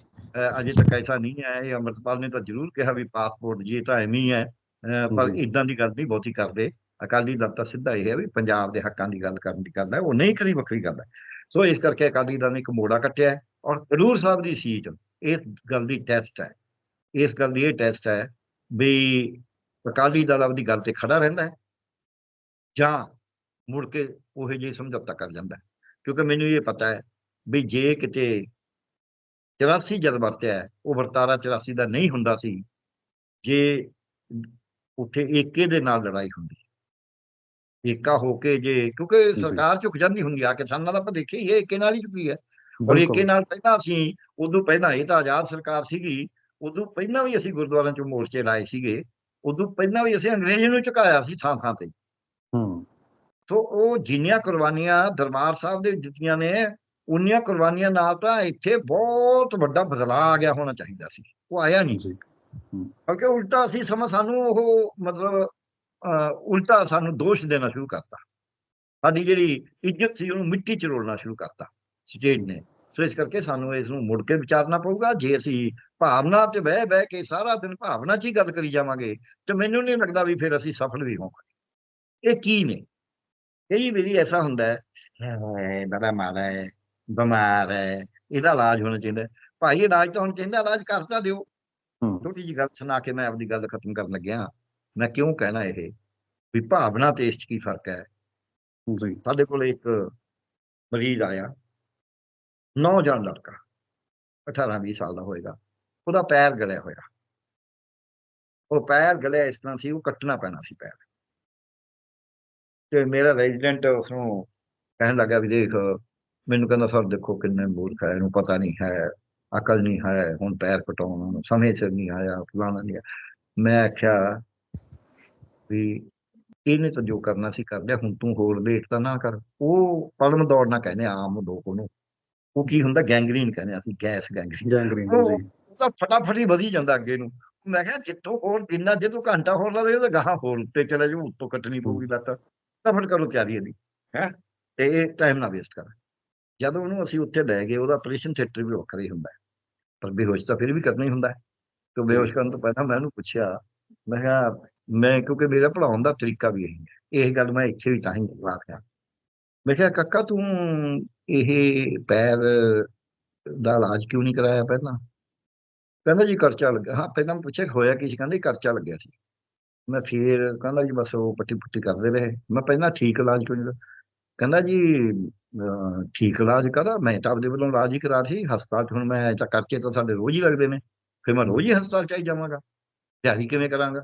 ਅਜੇ ਤੱਕ ਐਸਾ ਨਹੀਂ ਹੈ ਇਹ ਅੰਮ੍ਰਿਤਪਾਲ ਨੇ ਤਾਂ ਜ਼ਰੂਰ ਕਿਹਾ ਵੀ ਪਾਸਪੋਰਟ ਜੀ ਤਾਂ ਐਵੇਂ ਹੀ ਹੈ ਪਰ। ਇਦਾਂ ਦੀ ਗੱਲ ਨਹੀਂ ਬਹੁਤੀ ਕਰਦੇ। ਅਕਾਲੀ ਦਲ ਤਾਂ ਸਿੱਧਾ ਇਹ ਹੈ ਵੀ ਪੰਜਾਬ ਦੇ ਹੱਕਾਂ ਦੀ ਗੱਲ ਕਰਨ ਦੀ ਹੈ ਉਹ ਨਹੀਂ ਕਰੀ ਵੱਖਰੀ ਗੱਲ ਹੈ ਸੋ ਇਸ ਕਰਕੇ ਅਕਾਲੀ ਦਲ ਨੇ ਇੱਕ ਮੋੜਾ ਕੱਟਿਆ ਔਰ ਖਡੂਰ ਸਾਹਿਬ ਦੀ ਸੀਟ ਇਸ ਗੱਲ ਦੀ ਟੈਸਟ ਹੈ। ਇਸ ਗੱਲ ਦੀ ਇਹ ਟੈਸਟ ਹੈ ਵੀ ਅਕਾਲੀ ਦਲ ਆਪਦੀ ਗੱਲ ਤੇ ਖੜਾ ਰਹਿੰਦਾ ਹੈ ਜਾਂ ਮੁੜ ਕੇ ਉਹ ਜਿਹੀ ਸਮਝੌਤਾ ਕਰ ਜਾਂਦਾ ਕਿਉਂਕਿ ਮੈਨੂੰ ਇਹ ਪਤਾ ਹੈ ਵੀ ਜੇ ਕਿਤੇ 84 ਜਦ ਵਰਤਿਆ ਉਹ ਵਰਤਾਰਾ 84 ਦਾ ਨਹੀਂ ਹੁੰਦਾ ਸੀ ਜੇ ਉੱਥੇ ਏਕੇ ਦੇ ਨਾਲ ਲੜਾਈ ਹੁੰਦੀ। ਏਕਾ ਹੋ ਕੇ ਜੇ ਕਿਉਂਕਿ। ਸਰਕਾਰ ਝੁਕ ਜਾਂਦੀ ਹੁੰਦੀ ਆ ਕਿਸਾਨਾਂ ਦਾ ਆਪਾਂ ਦੇਖਿਆ ਹੀ ਏਕੇ ਨਾਲ ਹੀ ਝੁਕੀ ਹੈ। ਔਰ ਏਕੇ ਨਾਲ ਪਹਿਲਾਂ ਅਸੀਂ ਉਦੋਂ ਪਹਿਲਾਂ ਇਹ ਤਾਂ ਆਜ਼ਾਦ ਸਰਕਾਰ ਸੀਗੀ ਉਦੋਂ ਪਹਿਲਾਂ ਵੀ ਅਸੀਂ ਗੁਰਦੁਆਰਿਆਂ ਚੋਂ ਮੋਰਚੇ ਲਾਏ ਸੀਗੇ ਉਦੋਂ ਪਹਿਲਾਂ ਵੀ ਅਸੀਂ ਅੰਗਰੇਜ਼ ਨੂੰ ਝੁਕਾਇਆ ਸੀ ਥਾਂ ਥਾਂ ਤੇ। ਹੂੰ। ਸੋ ਉਹ ਜਿੰਨੀਆਂ ਕੁਰਬਾਨੀਆਂ ਦਰਬਾਰ ਸਾਹਿਬ ਦੇ ਦਿੱਤੀਆਂ ਨੇ ਉਨੀਆਂ ਕੁਰਬਾਨੀਆਂ ਨਾਲ ਤਾਂ ਇੱਥੇ ਬਹੁਤ ਵੱਡਾ ਬਦਲਾਅ ਆ ਗਿਆ ਹੋਣਾ ਚਾਹੀਦਾ ਸੀ। ਉਹ ਆਇਆ ਨਹੀਂ ਜੀ ਬਲਕਿ ਉਲਟਾ ਅਸੀਂ ਸਮਾਂ ਸਾਨੂੰ ਉਹ ਮਤਲਬ ਉਲਟਾ ਸਾਨੂੰ ਦੋਸ਼ ਦੇਣਾ ਸ਼ੁਰੂ ਕਰਤਾ। ਸਾਡੀ ਜਿਹੜੀ ਇੱਜ਼ਤ ਸੀ ਉਹਨੂੰ ਮਿੱਟੀ ਚ ਰੋਲਣਾ ਸ਼ੁਰੂ ਕਰਤਾ ਸਟੇਟ ਨੇ। ਸੋ ਇਸ ਕਰਕੇ ਸਾਨੂੰ ਇਸ ਨੂੰ ਮੁੜ ਕੇ ਵਿਚਾਰਨਾ ਪਊਗਾ। ਜੇ ਅਸੀਂ ਭਾਵਨਾ 'ਚ ਬਹਿ ਬਹਿ ਕੇ ਸਾਰਾ ਦਿਨ ਭਾਵਨਾ 'ਚ ਹੀ ਗੱਲ ਕਰੀ ਜਾਵਾਂਗੇ ਤੇ ਮੈਨੂੰ ਨਹੀਂ ਲੱਗਦਾ ਵੀ ਫਿਰ ਅਸੀਂ ਸਫਲ ਵੀ ਹੋਵਾਂਗੇ। ਇਹ ਕੀ ਨੇ? ਕਈ ਵਾਰੀ ਐਸਾ ਹੁੰਦਾ ਹੈ "ਹਾਏ, ਬੜਾ ਮਾਰਾ ਹੈ ਬਿਮਾਰ ਹੈ ਇਹਦਾ ਇਲਾਜ ਹੋਣਾ ਚਾਹੀਦਾ। ਭਾਈ ਇਲਾਜ ਤਾਂ ਹੁਣ ਚਾਹੀਦਾ ਇਲਾਜ ਕਰਤਾ ਦਿਓ। ਛੋਟੀ ਜੀ ਗੱਲ ਸੁਣਾ ਕੇ ਮੈਂ ਆਪਦੀ ਗੱਲ ਖਤਮ ਕਰਨ ਲੱਗਿਆ। ਮੈਂ ਕਿਉਂ ਕਹਿਣਾ ਇਹ? ਵੀ ਭਾਵਨਾ ਤੇ ਇਸ 'ਚ ਕੀ ਫ਼ਰਕ ਹੈ? ਜੀ। ਸਾਡੇ ਕੋਲ ਇੱਕ ਮਰੀਜ਼ ਆਇਆ। ਨੌਜਵਾਨ ਲੜਕਾ 18 20 ਸਾਲ ਦਾ ਹੋਏਗਾ। ਉਹਦਾ ਪੈਰ ਗਲਿਆ ਹੋਇਆ। ਉਹ ਪੈਰ ਗਲਿਆ ਇਸ ਤਰ੍ਹਾਂ ਸੀ ਉਹ ਕੱਟਣਾ ਪੈਣਾ ਸੀ ਪੈਰ। ਤੇ ਮੇਰਾ ਰੈਜ਼ੀਡੈਂਟ ਉਸ ਨੂੰ ਕਹਿਣ ਲੱਗਾ ਵੀ ਦੇਖ ਮੈਨੂੰ ਕਹਿੰਦਾ ਸਰ ਦੇਖੋ ਕਿੰਨੇ ਮੂਰਖ ਹੈ ਇਹਨੂੰ ਪਤਾ ਨਹੀਂ ਹੈ ਅਕਲ ਨਹੀਂ ਹੈ ਹੁਣ ਪੈਰ ਕਟਾਉਣ ਨੂੰ ਸਮੇਂ ਸਿਰ ਨਹੀਂ ਆਇਆ ਫਲਾਣਾ ਨਹੀਂ। ਮੈਂ ਆਖਿਆ ਵੀ ਇਹਨੇ ਤਾਂ ਜੋ ਕਰਨਾ ਸੀ ਕਰ ਲਿਆ ਹੁਣ ਤੂੰ ਹੋਰ ਲੇਟ ਤਾਂ ਨਾ ਕਰ। ਉਹ ਪਲਮ ਦੌੜਨਾ ਕਹਿੰਦੇ ਆਮ ਲੋਕ ਉਹਨੂੰ। ਉਹ ਕੀ ਹੁੰਦਾ ਗੈਂਗਰੀਨ ਕਹਿੰਦੇ ਅਸੀਂ ਗੈਸ ਗੈਂਗਰੀਨ। ਗੈਂਗਰੀਨ ਜੀ। ਤਾਂ ਫਟਾਫਟ ਹੀ ਵਧੀ ਜਾਂਦਾ ਅੱਗੇ ਨੂੰ। ਮੈਂ ਕਿਹਾ ਜਿੱਥੋਂ ਹੋਰ ਜਿੰਨਾ ਜੇ ਤੂੰ ਘੰਟਾ ਹੋਰ ਲਾ ਦੇ ਤਾਂ ਗਾਹਾਂ ਹੋਰ ਉੱਤੇ ਚਲੇ ਜਾਊ ਉੱਤੋਂ ਕੱਟਣੀ ਪਊਗੀ ਲੱਤ। ਫਟਾਫਟ ਕਰੋ ਤਿਆਰੀ ਇਹਦੀ ਹੈ? ਤੇ ਇਹ ਟਾਈਮ ਨਾ ਵੇਸਟ ਕਰ। ਜਦ ਉਹਨੂੰ ਅਸੀਂ ਉੱਥੇ ਲੈ ਗਏ, ਉਹਦਾ ਆਪਰੇਸ਼ਨ ਥੀਏਟਰ ਵੀ ਵੱਖਰਾ ਹੀ ਹੁੰਦਾ ਪਰ ਬੇਹੋਸ਼ ਤਾਂ ਫਿਰ ਵੀ ਕਰਨਾ ਹੀ ਹੁੰਦਾ ਤੇ ਬੇਹੋਸ਼ ਕਰਨ ਤੋਂ ਪਹਿਲਾਂ ਮੈਂ ਉਹਨੂੰ ਪੁੱਛਿਆ, ਮੈਂ ਕਿਹਾ, ਮੈਂ ਕਿਉਂਕਿ ਮੇਰਾ ਪੜਾਉਣ ਦਾ ਤਰੀਕਾ ਵੀ ਇਹੀ ਹੈ। ਇਹ ਗੱਲ ਮੈਂ ਇੱਥੇ ਵੀ ਤਾਂ ਹੀ ਆਖਿਆ ਮੈਂ ਕਿਹਾ, ਕਾਕਾ, ਤੂੰ ਇਹ ਪੈਰ ਦਾ ਇਲਾਜ ਕਿਉਂ ਨਹੀਂ ਕਰਾਇਆ ਪਹਿਲਾਂ? ਕਹਿੰਦਾ ਜੀ ਕਰਚਾ ਲੱਗਾ। ਹਾਂ, ਪਹਿਲਾਂ ਮੈਂ ਪੁੱਛਿਆ, ਹੋਇਆ ਕੀ ਸੀ? ਕਹਿੰਦਾ ਜੀ ਕਰਚਾ ਲੱਗਿਆ ਸੀ। ਮੈਂ ਫਿਰ ਕਹਿੰਦਾ ਜੀ, ਬਸ ਉਹ ਪੱਟੀ ਪੁੱਟੀ ਕਰਦੇ ਰਹੇ। ਮੈਂ ਪਹਿਲਾਂ ਠੀਕ ਇਲਾਜ ਕਿਉਂ ਨਹੀਂ ਕਹਿੰਦਾ ਜੀ ਠੀਕ ਇਲਾਜ ਕਰਾ ਮੈਂ ਤਾਂ ਆਪਦੇ ਵੱਲੋਂ ਇਲਾਜ ਹੀ ਕਰਾ ਰਹੀ ਹਸਪਤਾਲ ਹੁਣ ਮੈਂ ਤਾਂ ਕਰਕੇ ਤਾਂ ਸਾਡੇ ਰੋਜ਼ ਹੀ ਲੱਗਦੇ ਨੇ ਫਿਰ ਮੈਂ ਰੋਜ਼ ਹੀ ਹਸਪਤਾਲ 'ਚ ਆਈ ਜਾਵਾਂਗਾ ਦਿਹਾੜੀ ਕਿਵੇਂ ਕਰਾਂਗਾ?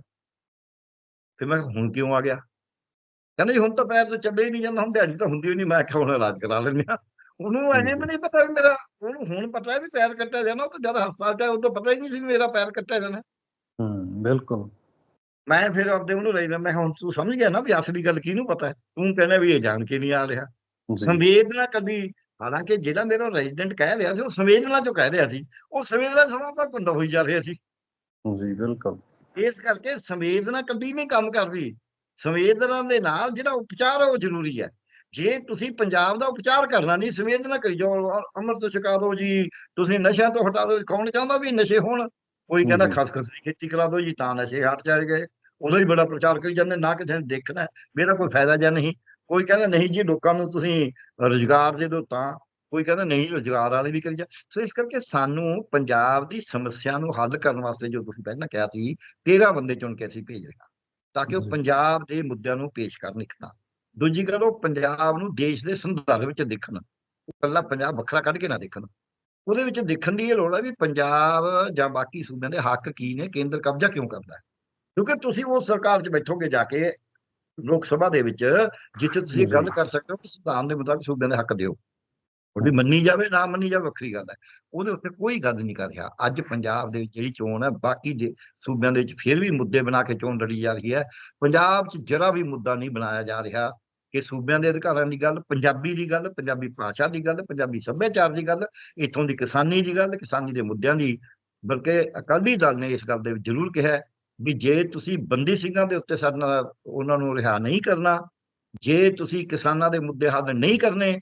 ਫਿਰ ਮੈਂ ਹੁਣ ਕਿਉਂ ਆ ਗਿਆ? ਕਹਿੰਦਾ ਜੀ ਹੁਣ ਤਾਂ ਪੈਰ ਤੋਂ ਚੱਲੇ ਹੀ ਨਹੀਂ ਜਾਂਦਾ ਹੁਣ ਦਿਹਾੜੀ ਤਾਂ ਹੁੰਦੀ ਹੀ ਨਹੀਂ ਮੈਂ ਕਿਹਾ ਹੁਣ ਇਲਾਜ ਕਰਾ ਲੈਂਦੇ ਆ ਉਹਨੂੰ ਐਵੇਂ ਵੀ ਨਹੀਂ ਪਤਾ ਵੀ ਮੇਰਾ ਉਹਨੂੰ ਹੁਣ ਪਤਾ ਹੈ ਵੀ ਪੈਰ ਕੱਟਿਆ ਜਾਣਾ ਉਹ ਤਾਂ ਜਦ ਹਸਪਤਾਲ 'ਚ ਆਇਆ ਉਦੋਂ ਪਤਾ ਹੀ ਨਹੀਂ ਸੀ ਮੇਰਾ ਪੈਰ ਕੱਟਿਆ ਜਾਣਾ। ਹੂੰ ਬਿਲਕੁਲ। ਮੈਂ ਫਿਰ ਆਪਦੇ ਉਹਨੂੰ ਰਹੀ ਮੈਂ ਹੁਣ ਤੂੰ ਸਮਝ ਗਿਆ ਨਾ ਵੀ ਅਸਲੀ ਗੱਲ ਕਿਹਨੂੰ ਪਤਾ ਤੂੰ ਕਹਿੰਦਾ ਵੀ ਇਹ ਜਾਣ ਕੇ ਨਹੀਂ ਆ ਰਿਹਾ। ਸੰਵੇਦਨਾ ਕਦੀ ਹਾਲਾਂਕਿ ਜਿਹੜਾ ਮੇਰਾ ਰੈਜ਼ੀਡੈਂਟ ਕਹਿ ਰਿਹਾ ਸੀ ਉਹ ਸੰਵੇਦਨਾ ਚੋਂ ਕਹਿ ਰਿਹਾ ਸੀ ਉਹ ਸੰਵੇਦਨਾ ਸਮਾਂ ਤਾਂ ਕੁੰਡਾ ਹੋਈ ਜਾ ਰਿਹਾ ਸੀ। ਜੀ ਬਿਲਕੁਲ। ਇਸ ਕਰਕੇ ਸੰਵੇਦਨਾ ਕਦੀ ਨਹੀਂ ਕੰਮ ਕਰਦੀ। ਸੰਵੇਦਨਾ ਦੇ ਨਾਲ ਜਿਹੜਾ ਉਪਚਾਰ ਉਹ ਜ਼ਰੂਰੀ ਹੈ ਜੇ ਤੁਸੀਂ ਪੰਜਾਬ ਦਾ ਉਪਚਾਰ ਕਰਨਾ ਨਹੀਂ ਸੰਵੇਦਨਾ ਕਰੀ ਜਾਓ ਅੰਮ੍ਰਿਤ ਛਕਾ ਦਿਓ ਜੀ ਤੁਸੀਂ ਨਸ਼ਿਆਂ ਤੋਂ ਹਟਾ ਦਿਓ ਕੌਣ ਚਾਹੁੰਦਾ ਵੀ ਨਸ਼ੇ ਹੋਣ? ਕੋਈ ਕਹਿੰਦਾ। ਖਸਖਸ ਦੀ ਖੇਤੀ ਕਰਾ ਦਿਓ ਜੀ ਤਾਂ ਨਸ਼ੇ ਹਟ ਜਾਣਗੇ ਉਦੋਂ ਹੀ ਬੜਾ ਪ੍ਰਚਾਰ ਕਰੀ ਜਾਂਦੇ ਨਾ ਕਿਸੇ ਨੇ ਦੇਖਣਾ ਇਹਦਾ ਕੋਈ ਫਾਇਦਾ ਜਾਂ ਨਹੀਂ। ਕੋਈ ਕਹਿੰਦਾ ਨਹੀਂ ਜੀ ਲੋਕਾਂ ਨੂੰ ਤੁਸੀਂ ਰੁਜ਼ਗਾਰ ਦੇ ਦਿਓ ਤਾਂ ਕੋਈ ਕਹਿੰਦਾ ਨਹੀਂ ਰੁਜ਼ਗਾਰ ਵਾਲੇ ਵੀ ਕਰੀ ਜਾ ਸੋ ਇਸ ਕਰਕੇ ਸਾਨੂੰ ਪੰਜਾਬ ਦੀ ਸਮੱਸਿਆ ਨੂੰ ਹੱਲ ਕਰਨ ਵਾਸਤੇ ਜੋ ਤੁਸੀਂ ਪਹਿਲਾਂ ਕਿਹਾ ਸੀ 13 ਬੰਦੇ ਚੁਣ ਕੇ ਅਸੀਂ ਭੇਜ ਰਹੇ ਹਾਂ ਤਾਂ ਕਿ ਉਹ। ਪੰਜਾਬ ਦੇ ਮੁੱਦਿਆਂ ਨੂੰ ਪੇਸ਼ ਕਰਨ ਇੱਕ ਤਾਂ। ਦੂਜੀ ਗੱਲ ਉਹ ਪੰਜਾਬ ਨੂੰ ਦੇਸ਼ ਦੇ ਸੰਦਰਭ ਵਿੱਚ ਦੇਖਣ ਉਹ ਇਕੱਲਾ ਪੰਜਾਬ ਵੱਖਰਾ ਕੱਢ ਕੇ ਨਾ ਦੇਖਣ। ਉਹਦੇ ਵਿੱਚ ਦੇਖਣ ਦੀ ਇਹ ਲੋੜ ਹੈ ਵੀ ਪੰਜਾਬ ਜਾਂ ਬਾਕੀ ਸੂਬਿਆਂ ਦੇ ਹੱਕ ਕੀ ਨੇ ਕੇਂਦਰ ਕਬਜ਼ਾ ਕਿਉਂ ਕਰਦਾ? ਕਿਉਂਕਿ ਤੁਸੀਂ ਉਸ ਸਰਕਾਰ 'ਚ ਬੈਠੋਗੇ ਜਾ ਕੇ ਲੋਕ ਸਭਾ ਦੇ ਵਿੱਚ ਜਿੱਥੇ ਤੁਸੀਂ ਗੱਲ। ਕਰ ਸਕਦੇ ਹੋ ਕਿ ਸੰਵਿਧਾਨ ਦੇ ਮੁਤਾਬਕ ਸੂਬਿਆਂ ਦੇ ਹੱਕ ਦਿਓ। ਉਹਦੀ ਮੰਨੀ ਜਾਵੇ ਨਾ ਮੰਨੀ ਜਾਵੇ ਵੱਖਰੀ ਗੱਲ ਹੈ। ਉਹਦੇ ਉੱਤੇ ਕੋਈ ਗੱਲ ਨਹੀਂ ਕਰ ਰਿਹਾ। ਅੱਜ ਪੰਜਾਬ ਦੇ ਵਿੱਚ ਜਿਹੜੀ ਚੋਣ ਹੈ ਬਾਕੀ ਜੇ ਸੂਬਿਆਂ ਦੇ ਵਿੱਚ ਫਿਰ ਵੀ ਮੁੱਦੇ ਬਣਾ ਕੇ ਚੋਣ ਲੜੀ ਜਾ ਰਹੀ ਹੈ। ਪੰਜਾਬ 'ਚ ਜਰਾ ਵੀ ਮੁੱਦਾ ਨਹੀਂ ਬਣਾਇਆ ਜਾ ਰਿਹਾ ਕਿ ਸੂਬਿਆਂ ਦੇ ਅਧਿਕਾਰਾਂ ਦੀ ਗੱਲ ਪੰਜਾਬੀ ਦੀ ਗੱਲ ਪੰਜਾਬੀ ਭਾਸ਼ਾ ਦੀ ਗੱਲ ਪੰਜਾਬੀ ਸੱਭਿਆਚਾਰ ਦੀ ਗੱਲ ਇੱਥੋਂ ਦੀ ਕਿਸਾਨੀ ਦੀ ਗੱਲ ਕਿਸਾਨੀ ਦੇ ਮੁੱਦਿਆਂ ਦੀ। ਬਲਕਿ ਅਕਾਲੀ ਦਲ ਨੇ ਇਸ ਗੱਲ ਦੇ ਵਿੱਚ ਜ਼ਰੂਰ ਕਿਹਾ ਹੈ ਵੀ ਜੇ ਤੁਸੀਂ ਬੰਦੀ ਸਿੰਘਾਂ ਦੇ ਉੱਤੇ ਸਾਡੇ ਨਾਲ ਉਹਨਾਂ ਨੂੰ ਰਿਹਾ ਨਹੀਂ ਕਰਨਾ, ਜੇ ਤੁਸੀਂ ਕਿਸਾਨਾਂ ਦੇ ਮੁੱਦੇ ਹੱਲ ਨਹੀਂ ਕਰਨੇ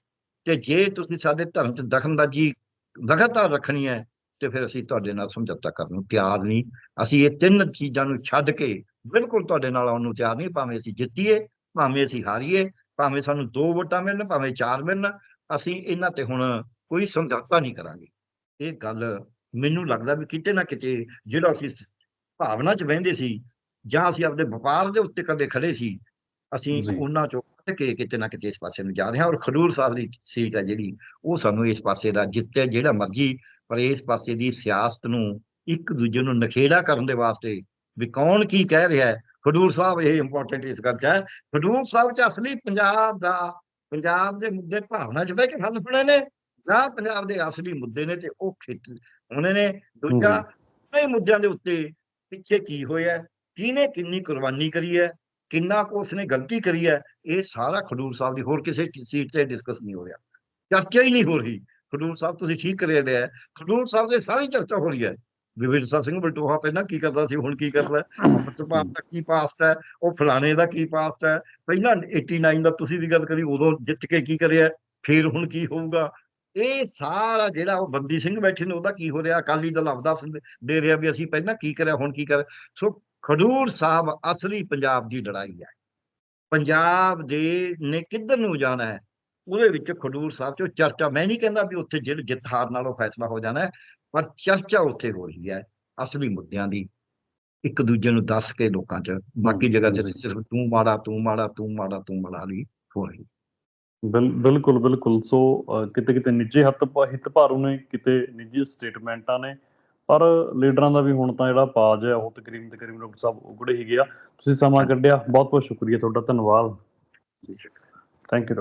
ਤੇ ਜੇ ਤੁਸੀਂ ਸਾਡੇ ਧਰਮ 'ਚ ਦਖਲਅੰਦਾਜ਼ੀ ਲਗਾਤਾਰ ਰੱਖਣੀ ਹੈ, ਤੇ ਫਿਰ ਅਸੀਂ ਤੁਹਾਡੇ ਨਾਲ ਸਮਝੌਤਾ ਕਰਨ ਨੂੰ ਤਿਆਰ ਨਹੀਂ। ਅਸੀਂ ਇਹ ਤਿੰਨ ਚੀਜ਼ਾਂ ਨੂੰ ਛੱਡ ਕੇ ਬਿਲਕੁਲ ਤੁਹਾਡੇ ਨਾਲ ਆਉਣ ਨੂੰ ਤਿਆਰ ਨਹੀਂ। ਭਾਵੇਂ ਅਸੀਂ ਜਿੱਤੀਏ, ਭਾਵੇਂ ਅਸੀਂ ਹਾਰੀਏ, ਭਾਵੇਂ ਸਾਨੂੰ ਦੋ ਵੋਟਾਂ ਮਿਲਣ, ਭਾਵੇਂ ਚਾਰ ਮਿਲਣ, ਅਸੀਂ ਇਹਨਾਂ ਤੇ ਹੁਣ ਕੋਈ ਸਮਝੌਤਾ ਨਹੀਂ ਕਰਾਂਗੇ। ਇਹ ਗੱਲ ਮੈਨੂੰ ਲੱਗਦਾ ਵੀ ਕਿਤੇ ਨਾ ਕਿਤੇ ਜਿਹੜਾ ਅਸੀਂ ਭਾਵਨਾ 'ਚ ਬਹਿੰਦੇ ਸੀ ਜਾਂ ਅਸੀਂ ਆਪਦੇ ਵਪਾਰ ਦੇ ਉੱਤੇ ਕਦੇ ਖੜੇ ਸੀ ਅਸੀਂ। ਉਹਨਾਂ ਚੋਂ ਕੇ ਕਿਤੇ ਨਾ ਕਿਤੇ ਇਸ ਪਾਸੇ ਨੂੰ ਜਾ ਰਹੇ ਹਾਂ ਔਰ ਖਡੂਰ ਸਾਹਿਬ ਦੀ ਸੀਟ ਹੈ ਜਿਹੜੀ ਉਹ ਸਾਨੂੰ ਇਸ ਪਾਸੇ ਦਾ ਜਿੱਤੇ ਜਿਹੜਾ ਮਰਜ਼ੀ ਪਰ ਇਸ ਪਾਸੇ ਦੀ ਸਿਆਸਤ ਨੂੰ ਇੱਕ ਦੂਜੇ ਨੂੰ ਨਖੇੜਾ ਕਰਨ ਦੇ ਵਾਸਤੇ ਵੀ ਕੌਣ ਕੀ ਕਹਿ ਰਿਹਾ ਹੈ ਖਡੂਰ ਸਾਹਿਬ ਇਹ ਇੰਪੋਰਟੈਂਟ ਇਸ ਗੱਲ 'ਚ ਹੈ ਖਡੂਰ ਸਾਹਿਬ 'ਚ ਅਸਲੀ ਪੰਜਾਬ ਦਾ ਪੰਜਾਬ ਦੇ ਮੁੱਦੇ ਭਾਵਨਾ 'ਚ ਬਹਿ ਕੇ ਹੱਲ ਹੋਣੇ ਨੇ ਜਾਂ ਪੰਜਾਬ ਦੇ ਅਸਲੀ ਮੁੱਦੇ ਨੇ ਤੇ ਉਹ ਖੇਤ ਹੋਣੇ ਨੇ ਦੂਜਾ ਇਹ ਮੁੱਦਿਆਂ ਦੇ ਉੱਤੇ ਪਿੱਛੇ ਕੀ ਹੋਇਆ? ਕਿਹਨੇ ਕਿੰਨੀ ਕੁਰਬਾਨੀ ਕਰੀ ਹੈ? ਕਿੰਨਾ ਕੁ ਉਸਨੇ ਗਲਤੀ ਕਰੀ ਹੈ? ਇਹ ਸਾਰਾ ਖਡੂਰ ਸਾਹਿਬ ਦੀ, ਹੋਰ ਕਿਸੇ ਸੀਟ ਤੇ ਡਿਸਕਸ ਨਹੀਂ ਹੋ ਰਿਹਾ। ਚਰਚਾ ਹੀ ਨਹੀਂ ਹੋ ਰਹੀ। ਖਡੂਰ ਸਾਹਿਬ, ਤੁਸੀਂ ਠੀਕ ਕਰਿਆ ਲਿਆ ਖਡੂਰ ਸਾਹਿਬ ਦੇ ਸਾਰੀ ਚਰਚਾ ਹੋ ਰਹੀ ਹੈ। ਵਿਵਿਰਸਾ ਸਿੰਘ ਬਲਟੋਹਾ ਪਹਿਲਾਂ ਕੀ ਕਰਦਾ ਸੀ, ਹੁਣ ਕੀ ਕਰਦਾ ਹੈ? ਅੰਮ੍ਰਿਤਪਾਲ ਦਾ ਕੀ ਪਾਸਟ ਹੈ? ਉਹ ਫਲਾਣੇ ਦਾ ਕੀ ਪਾਸਟ ਹੈ? ਪਹਿਲਾਂ 89 ਦਾ ਤੁਸੀਂ ਵੀ ਗੱਲ ਕਰੀ, ਉਦੋਂ ਜਿੱਤ ਕੇ ਕੀ ਕਰਿਆ? ਫਿਰ ਹੁਣ ਕੀ ਹੋਊਗਾ? ਇਹ ਸਾਰਾ ਜਿਹੜਾ ਉਹ ਬੰਦੀ ਸਿੰਘ ਬੈਠੇ ਨੇ ਉਹਦਾ ਕੀ ਹੋ ਰਿਹਾ? ਅਕਾਲੀ ਦਲ ਆਪਦਾ ਦੇ ਰਿਹਾ ਵੀ ਅਸੀਂ ਪਹਿਲਾਂ ਕੀ ਕਰਿਆ ਹੁਣ ਕੀ ਕਰ ਸੋ ਖਡੂਰ ਸਾਹਿਬ ਅਸਲੀ ਪੰਜਾਬ ਦੀ ਲੜਾਈ ਹੈ। ਪੰਜਾਬ ਦੇ ਨੇ ਕਿੱਧਰ ਨੂੰ ਜਾਣਾ ਹੈ? ਉਹਦੇ ਵਿੱਚ ਖਡੂਰ ਸਾਹਿਬ ਚੋਂ ਚਰਚਾ ਮੈਂ ਨਹੀਂ ਕਹਿੰਦਾ ਵੀ ਉੱਥੇ ਜਿਹੜੇ ਜਿੱਤ ਹਾਰ ਨਾਲੋਂ ਫੈਸਲਾ ਹੋ ਜਾਣਾ ਪਰ ਚਰਚਾ ਉੱਥੇ ਹੋ ਰਹੀ ਹੈ ਅਸਲੀ ਮੁੱਦਿਆਂ ਦੀ। ਇੱਕ ਦੂਜੇ ਨੂੰ ਦੱਸ ਕੇ ਲੋਕਾਂ 'ਚ ਬਾਕੀ ਜਗ੍ਹਾ 'ਚ। ਸਿਰਫ ਤੂੰ ਮਾੜਾ ਤੂੰ ਮਾੜਾ ਤੂੰ ਮਾੜਾ ਤੂੰ ਮਾੜਾ ਲਈ ਹੋ ਰਹੀ। ਬਿਲਕੁਲ ਬਿਲਕੁਲ। ਸੋ ਕਿਤੇ ਕਿਤੇ ਨਿੱਜੀ ਹੱਥ ਹਿੱਤ ਭਾਰੂ ਨੇ ਕਿਤੇ ਨਿੱਜੀ ਸਟੇਟਮੈਂਟਾਂ ਨੇ। ਪਰ ਲੀਡਰਾਂ ਦਾ ਵੀ ਹੁਣ ਤਾਂ ਜਿਹੜਾ ਪਾਜ ਹੈ ਉਹ ਤਕਰੀਬਨ ਤਕਰੀਬਨ ਡਾਕਟਰ ਸਾਹਿਬ ਉਗੜੇ ਹੀ ਗਿਆ। ਤੁਸੀਂ ਸਮਾਂ ਕੱਢਿਆ। ਬਹੁਤ ਬਹੁਤ ਸ਼ੁਕਰੀਆ ਤੁਹਾਡਾ। ਧੰਨਵਾਦ। Thank you